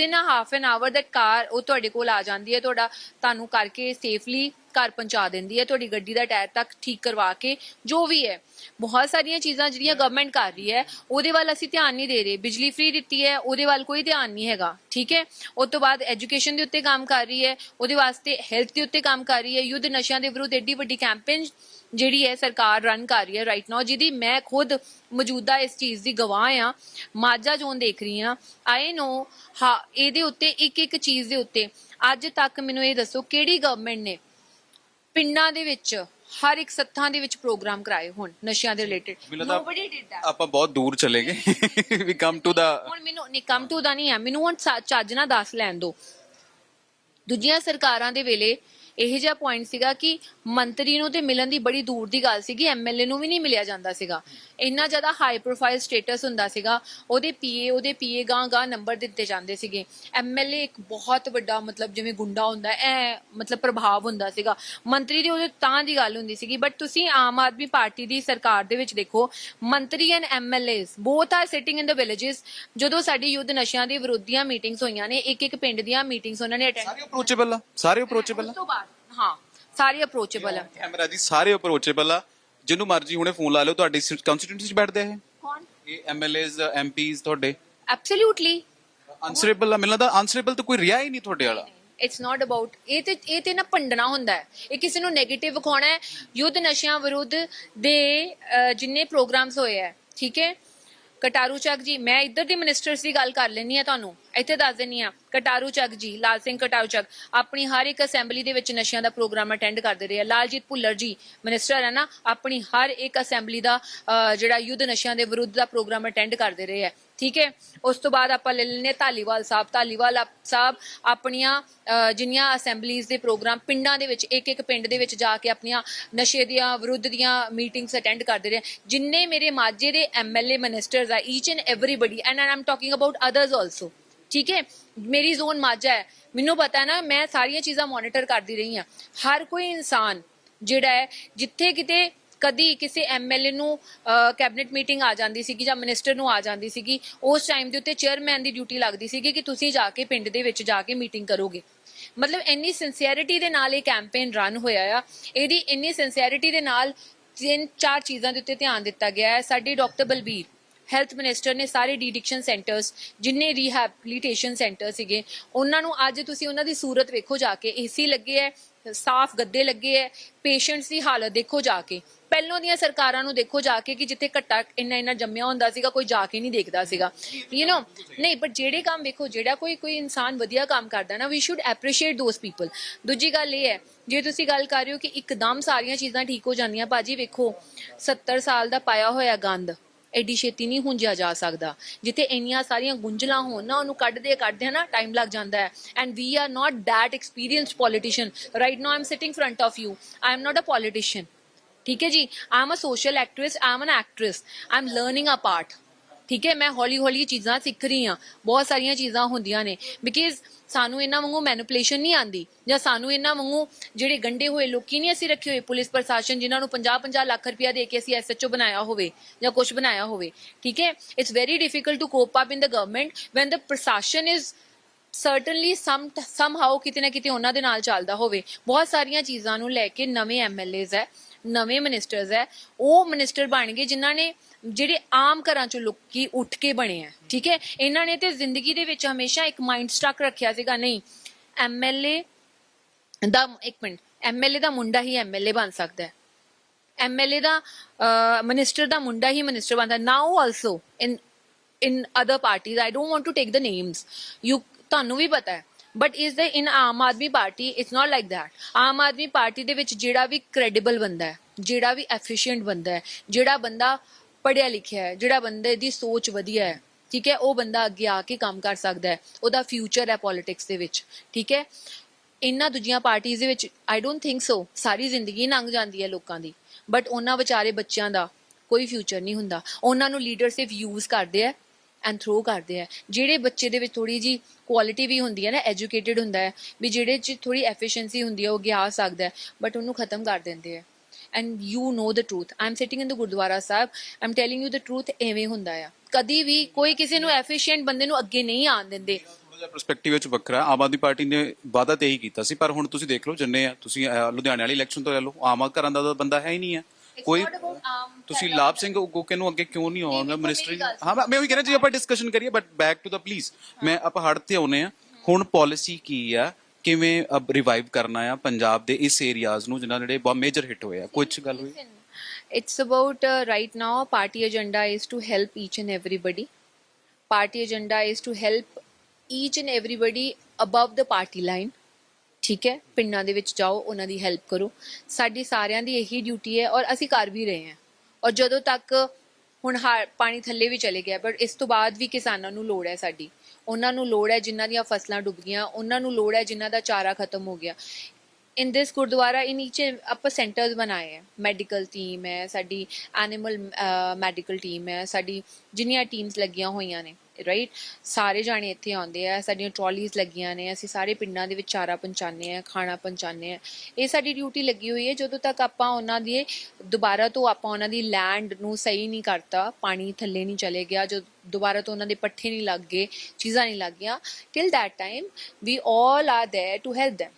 within a half an hour that car ਉਹ ਤੁਹਾਡੇ ਕੋਲ ਆ ਜਾਂਦੀ ਹੈ ਤੁਹਾਡਾ ਤੁਹਾਨੂੰ ਕਰਕੇ ਸੇਫਲੀ ਘਰ ਪਹੁੰਚਾ ਦਿੰਦੀ ਹੈ, ਤੁਹਾਡੀ ਗੱਡੀ ਦਾ ਟਾਇਰ ਤੱਕ ਠੀਕ ਕਰਵਾ ਕੇ, ਜੋ ਵੀ ਹੈ। ਬਹੁਤ ਸਾਰੀਆਂ ਚੀਜ਼ਾਂ ਜਿਹੜੀਆਂ ਗਵਰਨਮੈਂਟ ਕਰ ਰਹੀ ਹੈ, ਉਹਦੇ ਵੱਲ ਅਸੀਂ ਧਿਆਨ ਨਹੀਂ ਦੇ ਰਹੇ। ਬਿਜਲੀ ਫ੍ਰੀ ਦਿੱਤੀ ਹੈ, ਉਹਦੇ ਵੱਲ ਕੋਈ ਧਿਆਨ ਨਹੀਂ ਹੈਗਾ, ਠੀਕ ਹੈ? ਉਸ ਤੋਂ ਬਾਅਦ ਐਜੂਕੇਸ਼ਨ ਦੇ ਉੱਤੇ ਕੰਮ ਕਰ ਰਹੀ ਹੈ, ਉਹਦੇ ਵਾਸਤੇ ਹੈਲਥ ਦੇ ਉੱਤੇ ਕੰਮ ਕਰ ਰਹੀ ਹੈ, ਯੁੱਧ ਨਸ਼ਿਆਂ ਦੇ ਵਿਰੁੱਧ ਐਡੀ ਵੱਡੀ ਕੈਂਪੇਨ ਜਿਹੜੀ ਹੈ, ਸਰਕਾਰ ਰਨ ਕਰ ਰਹੀ ਹੈ ਰਾਈਟ ਨਾਓ ਜਿਹਦੀ ਮੈਂ ਖੁਦ ਮੌਜੂਦਾ ਇਸ ਚੀਜ਼ ਦੀ ਗਵਾਹ ਆ ਮਾਝਾ ਜ਼ੋਨ ਦੇਖ ਰਹੀ ਆ ਆਈ ਨੋ ਹਾਂ, ਇਹਦੇ ਉੱਤੇ ਇੱਕ ਇੱਕ ਚੀਜ਼ ਦੇ ਉੱਤੇ, ਅੱਜ ਤੱਕ ਮੈਨੂੰ ਇਹ ਦੱਸੋ ਕਿਹੜੀ ਗਵਰਨਮੈਂਟ ਨੇ ਪਿੰਡਾਂ ਦੇ ਵਿੱਚ ਹਰ ਇੱਕ ਸੱਥਾਂ ਦੇ ਵਿੱਚ ਪ੍ਰੋਗਰਾਮ ਕਰਾਏ ਹੋਣ ਨਸ਼ਿਆਂ ਦੇ ਰਿਲੇਟਡ ਮੈਨੂੰ ਨੋਬਡੀ ਡਿਡ ਦੈਟ ਆਪਾਂ ਬਹੁਤ ਦੂਰ ਚਲੇ ਗਏ। ਵੀ ਕਮ ਟੂ ਦਾ ਹੁਣ ਮੈਨੂੰ ਨਹੀਂ ਕਮ ਟੂ ਦਾ ਨਹੀਂ ਹੈ। ਮੈਨੂੰ ਹੁਣ ਸਾ- ਚੱਜ ਨਾਲ ਦੱਸ ਲੈਣ ਦੋ। ਦੂਜੀਆਂ ਸਰਕਾਰਾਂ ਦੇ ਵੇਲੇ ਇਹ ਜਿਹਾ ਪੁਆਇੰਟ ਸੀਗਾ ਕਿ ਮੰਤਰੀ ਨੂੰ ਤੇ ਮਿਲਣ ਦੀ ਬੜੀ ਦੂਰ ਦੀ ਗੱਲ ਸੀਗੀ ਐਮਐਲਏ ਨੂੰ ਵੀ ਨਹੀਂ ਮਿਲਿਆ ਜਾਂਦਾ ਸੀਗਾ। ਇੰਨਾ ਜ਼ਿਆਦਾ ਹਾਈ ਪ੍ਰੋਫਾਈਲ ਸਟੇਟਸ ਹੁੰਦਾ ਸੀਗਾ ਉਹਦੇ ਪੀਏ ਉਹਦੇ ਪੀਏ ਗਾਂ ਗਾਂ ਨੰਬਰ ਦਿੱਤੇ ਜਾਂਦੇ ਸੀਗੇ। ਐਮਐਲਏ ਇੱਕ ਬਹੁਤ ਵੱਡਾ ਮਤਲਬ ਜਿਵੇਂ ਗੁੰਡਾ ਹੁੰਦਾ ਐ ਮਤਲਬ ਪ੍ਰਭਾਵ ਹੁੰਦਾ ਸੀਗਾ। ਮੰਤਰੀ ਦੀ ਉਹਦੇ ਤਾਂ ਦੀ ਗੱਲ ਹੁੰਦੀ ਸੀਗੀ ਬਟ ਤੁਸੀਂ ਆਮ ਆਦਮੀ ਪਾਰਟੀ ਦੀ ਸਰਕਾਰ ਦੇ ਵਿੱਚ ਦੇਖੋ ਮੰਤਰੀ and MLAs both are sitting in the villages ਜਦੋਂ ਸਾਡੀ ਯੁੱਧ ਨਸ਼ਿਆਂ ਦੇ ਵਿਰੋਧੀਆਂ ਮੀਟਿੰਗਸ ਹੋਈਆਂ ਨੇ ਇੱਕ ਇੱਕ ਪਿੰਡ ਦੀਆਂ ਮੀਟਿੰਗਸ ਉਹਨਾਂ ਨੇ ਅਟੈਂਡ ਸਾਰੇ ਅਪਰੋਚੇਬਲ ਆ ਸਾਰੇ ਅਪਰੋਚੇਬਲ ਆ। ਹਾਂ ਸਾਰੇ ਅਪਰੋਚੇਬਲ ਆ। ਕੈਮਰਾ ਜੀ ਸਾਰੇ ਅਪਰੋਚੇਬਲ ਆ। ਜਿਹਨੂੰ ਮਰਜ਼ੀ ਹੁਣੇ ਫੋਨ ਲਾ ਲਿਓ ਤੁਹਾਡੀ ਕਨਸਟੀਟਿਊਂਸੀ 'ਚ ਬੈਠਦੇ ਆ ਇਹ? ਕੌਣ? ਇਹ ਐਮਐਲਏਜ਼ ਐਮਪੀਜ਼ ਤੁਹਾਡੇ? ਐਬਸੋਲੂਟਲੀ ਆਨਸਰੇਬਲ ਆ ਮੈਨੂੰ ਲੱਗਦਾ ਆਨਸਰੇਬਲ ਤਾਂ ਕੋਈ ਰਿਹਾ ਹੀ ਨਹੀਂ ਤੁਹਾਡੇ ਵਾਲਾ। ਇਟਸ ਨਾਟ ਅਬਾਊਟ ਇਹ ਤੇ ਇਹ ਤੇ ਨਾ ਭੰਡਣਾ ਹੁੰਦਾ ਹੈ। ਇਹ ਕਿਸੇ ਨੂੰ 네ਗੇਟਿਵ ਵਿਖਾਉਣਾ ਹੈ। ਯੁੱਧ ਨਸ਼ਿਆਂ ਵਿਰੁੱਧ ਦੇ ਅਹ, ਜਿੰਨੇ ਪ੍ਰੋਗਰਾਮਸ ਹੋਏ ਹੈ ਠੀਕ ਹੈ? ਕਟਾਰੂ ਚੱਕ ਜੀ ਮੈਂ ਇੱਧਰ ਦੇ ਮਿਨਿਸਟਰਸ ਦੀ ਗੱਲ ਕਰ ਲੈਣੀ ਆ ਤੁਹਾਨੂੰ ਇੱਥੇ ਦੱਸ ਦਿੰਨੀ ਆ ਕਟਾਰੂ ਚੱਕ ਜੀ ਲਾਲ ਸਿੰਘ ਕਟਾਰੂ ਚੱਕ ਆਪਣੀ ਹਰ ਇੱਕ ਅਸੈਂਬਲੀ ਦੇ ਵਿੱਚ ਨਸ਼ਿਆਂ ਦਾ ਪ੍ਰੋਗਰਾਮ ਅਟੈਂਡ ਕਰਦੇ ਰਹੇ ਆ। ਲਾਲਜੀਤ ਭੁੱਲਰ ਜੀ ਮਿਨਿਸਟਰ ਹੈ ਨਾ ਆਪਣੀ ਹਰ ਇੱਕ ਅਸੈਂਬਲੀ ਦਾ ਅਹ, ਜਿਹੜਾ ਯੁੱਧ ਨਸ਼ਿਆਂ ਦੇ ਵਿਰੁੱਧ ਦਾ ਪ੍ਰੋਗਰਾਮ ਅਟੈਂਡ ਕਰਦੇ ਰਹੇ ਆ। ਠੀਕ ਹੈ? ਉਸ ਤੋਂ ਬਾਅਦ ਆਪਾਂ ਲੈ ਲੈਨੇ ਧਾਲੀਵਾਲ ਸਾਹਿਬ। ਧਾਲੀਵਾਲ ਆਪ- ਸਾਹਿਬ ਆਪਣੀਆਂ ਜਿੰਨੀਆਂ ਅਸੈਂਬਲੀਜ਼ ਦੇ ਪ੍ਰੋਗਰਾਮ ਪਿੰਡਾਂ ਦੇ ਵਿੱਚ ਇੱਕ ਇੱਕ ਪਿੰਡ ਦੇ ਵਿੱਚ ਜਾ ਕੇ ਆਪਣੀਆਂ ਨਸ਼ੇ ਦੀਆਂ, ਵਿਰੁੱਧ ਦੀਆਂ ਮੀਟਿੰਗਸ ਅਟੈਂਡ ਕਰਦੇ ਰਹੇ। ਜਿੰਨੇ ਮੇਰੇ ਮਾਝੇ ਦੇ ਐਮਐਲਏ ਮਿਨਿਸਟਰਸ ਆ each and everybody and I am talking about others also ਠੀਕ ਹੈ? ਮੇਰੀ ਜ਼ੋਨ ਮਾਝਾ ਹੈ। ਮੈਨੂੰ ਪਤਾ ਨਾ, ਮੈਂ ਸਾਰੀਆਂ ਚੀਜ਼ਾਂ ਮੋਨੀਟਰ ਕਰਦੀ ਰਹੀ ਹਾਂ। ਹਰ ਕੋਈ ਇਨਸਾਨ ਜਿਹੜਾ ਹੈ, ਜਿੱਥੇ ਕਿਤੇ ਕਦੀ ਕਿਸੇ ਐਮਐਲਏ ਨੂੰ ਕੈਬਨਿਟ ਮੀਟਿੰਗ ਆ ਜਾਂਦੀ ਸੀਗੀ ਜਾਂ ਮਿਨਿਸਟਰ ਨੂੰ ਆ ਜਾਂਦੀ ਸੀਗੀ, ਉਸ ਟਾਈਮ ਦੇ ਉੱਤੇ ਚੇਅਰਮੈਨ ਦੀ ਡਿਊਟੀ ਲੱਗਦੀ ਸੀਗੀ ਕਿ ਤੁਸੀਂ ਜਾ ਕੇ ਪਿੰਡ ਦੇ ਵਿੱਚ ਜਾ ਕੇ ਮੀਟਿੰਗ ਕਰੋਗੇ। ਮਤਲਬ ਇੰਨੀ ਸਿੰਸੀਅਰਿਟੀ ਦੇ ਨਾਲ ਇਹ ਕੈਂਪੇਨ ਰਨ ਹੋਇਆ ਆ। ਇਹਦੀ ਇੰਨੀ ਸਿੰਸੀਅਰਿਟੀ ਦੇ ਨਾਲ ਤਿੰਨ ਚਾਰ ਚੀਜ਼ਾਂ ਦੇ ਉੱਤੇ ਧਿਆਨ ਦਿੱਤਾ ਗਿਆ ਹੈ। ਸਾਡੇ ਡਾਕਟਰ ਬਲਬੀਰ ਹੈਲਥ ਮਿਨਿਸਟਰ ਨੇ ਸਾਰੇ ਡਿਡਿਕਸ਼ਨ ਸੈਂਟਰਸ ਜਿੰਨੇ ਰੀਹੈਬਿਲਿਟੇਸ਼ਨ ਸੈਂਟਰ ਸੀਗੇ, ਉਹਨਾਂ ਨੂੰ ਅੱਜ ਤੁਸੀਂ ਉਹਨਾਂ ਦੀ ਸੂਰਤ ਵੇਖੋ ਜਾ ਕੇ ਏਸੀ ਲੱਗੇ ਹੈ ਸਾਫ਼ ਗੱਦੇ ਲੱਗੇ ਹੈ ਪੇਸ਼ੈਂਟਸ ਦੀ ਹਾਲਤ ਦੇਖੋ ਜਾ ਕੇ। ਪਹਿਲੋਂ ਦੀਆਂ ਸਰਕਾਰਾਂ ਨੂੰ ਦੇਖੋ ਜਾ ਕੇ ਕਿ ਜਿੱਥੇ ਘੱਟਾ ਇੰਨਾ ਇੰਨਾ ਜੰਮਿਆ ਹੁੰਦਾ ਸੀਗਾ, ਕੋਈ ਜਾ ਕੇ ਨਹੀਂ ਦੇਖਦਾ ਸੀਗਾ। ਯੂ نو ਨਹੀਂ ਪਰ ਜਿਹੜੇ ਕੰਮ ਵੇਖੋ, ਜਿਹੜਾ ਕੋਈ ਕੋਈ ਇਨਸਾਨ ਵਧੀਆ ਕੰਮ ਕਰਦਾ ਨਾ we should appreciate those people ਦੂਜੀ ਗੱਲ ਇਹ ਹੈ, ਜੇ ਤੁਸੀਂ ਗੱਲ ਕਰ ਰਹੇ ਹੋ ਕਿ ਇੱਕਦਮ ਸਾਰੀਆਂ ਚੀਜ਼ਾਂ ਠੀਕ ਹੋ ਜਾਂਦੀਆਂ ਬਾਜੀ ਵੇਖੋ 70 ਸਾਲ ਦਾ ਪਾਇਆ ਹੋਇਆ ਗੰਦ। ਐਡੀ ਛੇਤੀ ਨਹੀਂ ਹੁੰਜਿਆ ਜਾ ਸਕਦਾ। ਜਿੱਥੇ ਇੰਨੀਆਂ ਸਾਰੀਆਂ ਗੁੰਝਲਾਂ ਹੋਣ ਨਾ, ਉਹਨੂੰ ਕੱਢਦੇ ਕੱਢਦੇ ਨਾ ਟਾਈਮ ਲੱਗ ਜਾਂਦਾ ਹੈ। And we are not that experienced politician. Right now, i'm sitting front of you. I am not a politician. ਠੀਕ ਹੈ ਜੀ I am a social activist I am an actress I am learning a part ਠੀਕ ਹੈ, ਮੈਂ ਹੌਲੀ ਹੌਲੀ ਚੀਜ਼ਾਂ ਸਿੱਖ ਰਹੀ ਹਾਂ। ਬਹੁਤ ਸਾਰੀਆਂ ਚੀਜ਼ਾਂ ਹੁੰਦੀਆਂ ਨੇ। ਬਿਕਾਜ਼ ਸਾਨੂੰ ਇਹਨਾਂ ਵਾਂਗੂ ਮੈਨੂਪੂਲੇਸ਼ਨ ਨਹੀਂ ਆਂਦੀ ਜਾਂ ਸਾਨੂੰ ਇਹਨਾਂ ਵਾਂਗੂ ਜਿਹੜੇ ਗੰਡੇ ਹੋਏ ਲੋਕੀ ਨਹੀਂ ਅਸੀਂ ਰੱਖੇ ਹੋਏ, ਪੁਲਿਸ ਪ੍ਰਸ਼ਾਸਨ ਜਿਨ੍ਹਾਂ ਨੂੰ 50-50 ਲੱਖ ਰੁਪਇਆ ਦੇ ਕੇ ਅਸੀਂ ਐਸਐਚਓ ਬਣਾਇਆ ਹੋਵੇ ਜਾਂ ਕੁਝ ਬਣਾਇਆ ਹੋਵੇ। ਠੀਕ ਹੈ it's very difficult to cope up in the government when the ਪ੍ਰਸ਼ਾਸਨ ਇਜ਼ ਸਰਟਨਲੀ ਸਮ ਸਮਹਾਉ ਕਿਤੇ ਨਾ ਕਿਤੇ ਉਹਨਾਂ ਦੇ ਨਾਲ ਚੱਲਦਾ ਹੋਵੇ। ਬਹੁਤ ਸਾਰੀਆਂ ਚੀਜ਼ਾਂ ਨੂੰ ਲੈ ਕੇ ਨਵੇਂ ਐਮਐਲਏਜ਼ ਹੈ। ਨਵੇਂ ਮਿਨਿਸਟਰਸ ਹੈ, ਉਹ ਮਿਨਿਸਟਰ ਬਣ ਗਏ ਜਿਨ੍ਹਾਂ ਨੇ ਜਿਹੜੇ ਆਮ ਘਰਾਂ ਚੋਂ ਲੋਕੀ ਉੱਠ ਕੇ ਬਣੇ ਆ, ਠੀਕ ਹੈ? ਇਹਨਾਂ ਨੇ ਤੇ ਜ਼ਿੰਦਗੀ ਦੇ ਵਿੱਚ ਹਮੇਸ਼ਾ ਇੱਕ ਮਾਈਂਡ ਸਟਕ ਰੱਖਿਆ ਸੀਗਾ, ਨਹੀਂ ਐਮਐਲਏ ਦਾ, ਇੱਕ ਮਿੰਟ ਐਮਐਲਏ ਦਾ ਮੁੰਡਾ ਹੀ ਐਮਐਲਏ ਬਣ ਸਕਦਾ ਹੈ। ਐਮਐਲਏ ਦਾ ਮਿਨਿਸਟਰ ਦਾ ਮੁੰਡਾ ਹੀ ਮਿਨਿਸਟਰ ਬਣਦਾ now also in in other parties I don't want to take the names you ਤੁਹਾਨੂੰ ਵੀ ਪਤਾ ਹੈ ਬਟ ਇਸ ਦੇ in Aam Aadmi Party it's not like that. Aam Aadmi Party ਦੇ ਵਿੱਚ ਜਿਹੜਾ ਵੀ ਕ੍ਰੈਡੀਬਲ ਬੰਦਾ ਹੈ, ਜਿਹੜਾ ਵੀ ਐਫੀਸ਼ੀਐਂਟ ਬੰਦਾ ਹੈ, ਜਿਹੜਾ ਬੰਦਾ ਪੜਿਆ ਲਿਖਿਆ ਹੈ, ਜਿਹੜਾ ਬੰਦੇ ਦੀ ਸੋਚ ਵਧੀਆ ਹੈ, ਠੀਕ ਹੈ, ਉਹ ਬੰਦਾ ਅੱਗੇ ਆ ਕੇ ਕੰਮ ਕਰ ਸਕਦਾ ਹੈ, ਉਹਦਾ ਫਿਊਚਰ ਹੈ ਪੋਲਿਟਿਕਸ ਦੇ ਵਿੱਚ, ਠੀਕ ਹੈ। ਇਹਨਾਂ ਦੂਜੀਆਂ ਪਾਰਟੀਆਂ ਦੇ ਵਿੱਚ ਆਈ ਡੋਨਟ ਥਿੰਕ ਸੋ ਸਾਰੀ ਜ਼ਿੰਦਗੀ ਲੰਘ ਜਾਂਦੀ ਹੈ ਲੋਕਾਂ ਦੀ। ਬਟ ਉਹਨਾਂ ਵਿਚਾਰੇ ਬੱਚਿਆਂ ਦਾ ਕੋਈ ਫਿਊਚਰ ਨਹੀਂ ਹੁੰਦਾ। ਉਹਨਾਂ ਨੂੰ ਲੀਡਰਸ਼ਿਪ ਯੂਜ਼ ਕਰਦੇ ਆ ਐਂਡ ਥਰੋ ਕਰਦੇ ਆ। ਜਿਹੜੇ ਬੱਚੇ ਦੇ ਵਿੱਚ ਥੋੜੀ ਜੀ ਕੁਆਲਿਟੀ ਵੀ ਹੁੰਦੀ ਹੈ ਨਾ ਐਜੂਕੇਟਿਡ ਹੁੰਦਾ ਹੈ, ਵੀ ਜਿਹੜੇ ਚ ਥੋੜੀ ਐਫੀਸ਼ੀਐਂਸੀ ਹੁੰਦੀ ਹੈ, ਉਹ ਗਿਆ ਸਕਦਾ ਹੈ ਬਟ ਉਹਨੂੰ ਖਤਮ ਕਰ ਦਿੰਦੇ ਆ। And you know the truth I sitting in the Gurdwara Sahib. I telling you the truth ਐਵੇਂ ਹੁੰਦਾ ਆ। ਕਦੀ ਵੀ ਕੋਈ ਕਿਸੇ ਨੂੰ ਐਫੀਸ਼ੀਐਂਟ ਬੰਦੇ ਨੂੰ ਅੱਗੇ ਨਹੀਂ ਆਣ ਦਿੰਦੇ। ਥੋੜਾ ਪਰਸਪੈਕਟਿਵ ਵਿੱਚ ਵੱਖਰਾ। ਆਮ ਆਦਮੀ ਪਾਰਟੀ ਨੇ ਵਾਅਦਾ ਤੇ ਹੀ ਕੀਤਾ ਸੀ, ਪਰ ਹੁਣ ਤੁਸੀਂ ਦੇਖ ਲਓ, ਜਿੰਨੇ ਆ ਤੁਸੀਂ ਲੁਧਿਆਣੇ ਵਾਲੀ ਇਲੈਕਸ਼ਨ ਤੋਂ ਲੈ ਲਓ, ਆਮ ਆਦਮੀ ਘਰਾਂ ਦਾ ਬੰਦਾ ਹੈ ਹੀ ਨਹੀਂ ਹੈ ਕੋਈ ਆਮ ਤੁਸੀਂ ਲਾਭ ਸਿੰਘ ਗੋਕੇ ਨੂੰ ਅੱਗੇ ਕਿਉਂ ਨਹੀਂ ਮੇਰੀ ਮਿਨਿਸਟਰੀ ਹਾਂ ਮੈਂ- ਉਹੀ ਕਹਿੰਦਾ ਜੀ ਆਪਾਂ ਡਿਸਕਸ਼ਨ ਕਰੀਏ but back to the please ਮੈਂ ਆਪਾਂ ਹੜ ਤੇ ਆਉਨੇ ਆ ਹੁਣ ਪਾਲਿਸੀ ਕੀ ਆ? ਕਿਵੇਂ ਰਿਵਾਈਵ ਕਰਨਾ ਆ ਪੰਜਾਬ ਦੇ ਇਸ ਏਰੀਆਜ਼ ਨੂੰ ਜਿਨ੍ਹਾਂ ਜਿਹੜੇ ਬਹੁਤ ਮੇਜਰ ਹਿੱਟ ਹੋਏ ਆ? ਕੁਝ ਗੱਲ ਹੋਈ? It's about uh, right now, party agenda is to help each and everybody. Party agenda is to help each and everybody above the party line. ਠੀਕ ਹੈ, ਪਿੰਡਾਂ ਦੇ ਵਿੱਚ ਜਾਓ, ਉਹਨਾਂ ਦੀ ਹੈਲਪ ਕਰੋ। ਸਾਡੀ ਸਾਰਿਆਂ ਦੀ ਇਹੀ ਡਿਊਟੀ ਹੈ ਔਰ ਅਸੀਂ ਕਰ ਵੀ ਰਹੇ ਹਾਂ। ਔਰ ਜਦੋਂ ਤੱਕ ਹੁਣ ਹਾ- ਪਾਣੀ ਥੱਲੇ ਵੀ ਚਲੇ ਗਿਆ ਬਟ ਇਸ ਤੋਂ ਬਾਅਦ ਵੀ ਕਿਸਾਨਾਂ ਨੂੰ ਲੋੜ ਹੈ ਸਾਡੀ। ਉਹਨਾਂ ਨੂੰ ਲੋੜ ਹੈ ਜਿਨ੍ਹਾਂ ਦੀਆਂ ਫਸਲਾਂ ਡੁੱਬ ਗਈਆਂ, ਉਹਨਾਂ ਨੂੰ ਲੋੜ ਹੈ ਜਿਨ੍ਹਾਂ ਦਾ ਚਾਰਾ ਖਤਮ ਹੋ ਗਿਆ। ਇਨ ਦਿਸ ਗੁਰਦੁਆਰਾ, ਇਹ ਨੀਚੇ ਆਪਾਂ ਸੈਂਟਰਸ ਬਣਾਏ ਹੈ। ਮੈਡੀਕਲ ਟੀਮ ਹੈ, ਸਾਡੀ ਐਨੀਮਲ ਮੈਡੀਕਲ ਟੀਮ ਹੈ, ਸਾਡੀ ਜਿੰਨੀਆਂ ਟੀਮਸ ਲੱਗੀਆਂ ਹੋਈਆਂ ਨੇ। ਰਾਈਟ ਸਾਰੇ ਜਾਣੇ ਇੱਥੇ ਆਉਂਦੇ ਆ ਸਾਡੀਆਂ ਟਰਾਲੀਜ਼ ਲੱਗੀਆਂ ਨੇ ਅਸੀਂ ਸਾਰੇ ਪਿੰਡਾਂ ਦੇ ਵਿੱਚ ਚਾਰਾ ਪਹੁੰਚਾਉਂਦੇ ਆ ਖਾਣਾ ਪਹੁੰਚਾਉਂਦੇ ਆ ਇਹ ਸਾਡੀ ਡਿਊਟੀ ਲੱਗੀ ਹੋਈ ਹੈ ਜਦੋਂ ਤੱਕ ਆਪਾਂ ਉਹਨਾਂ ਦੀ ਦੁਬਾਰਾ ਤੋਂ ਆਪਾਂ ਉਹਨਾਂ ਦੀ ਲੈਂਡ ਨੂੰ ਸਹੀ ਨਹੀਂ ਕਰਤਾ ਪਾਣੀ ਥੱਲੇ ਨਹੀਂ ਚਲੇ ਗਿਆ ਜੋ ਦੁਬਾਰਾ ਤੋਂ ਉਹਨਾਂ ਦੇ ਪੱਠੇ ਨਹੀਂ ਲੱਗ ਗਏ ਚੀਜ਼ਾਂ ਨਹੀਂ ਲੱਗ ਗਈਆਂ till that time we all are there to help them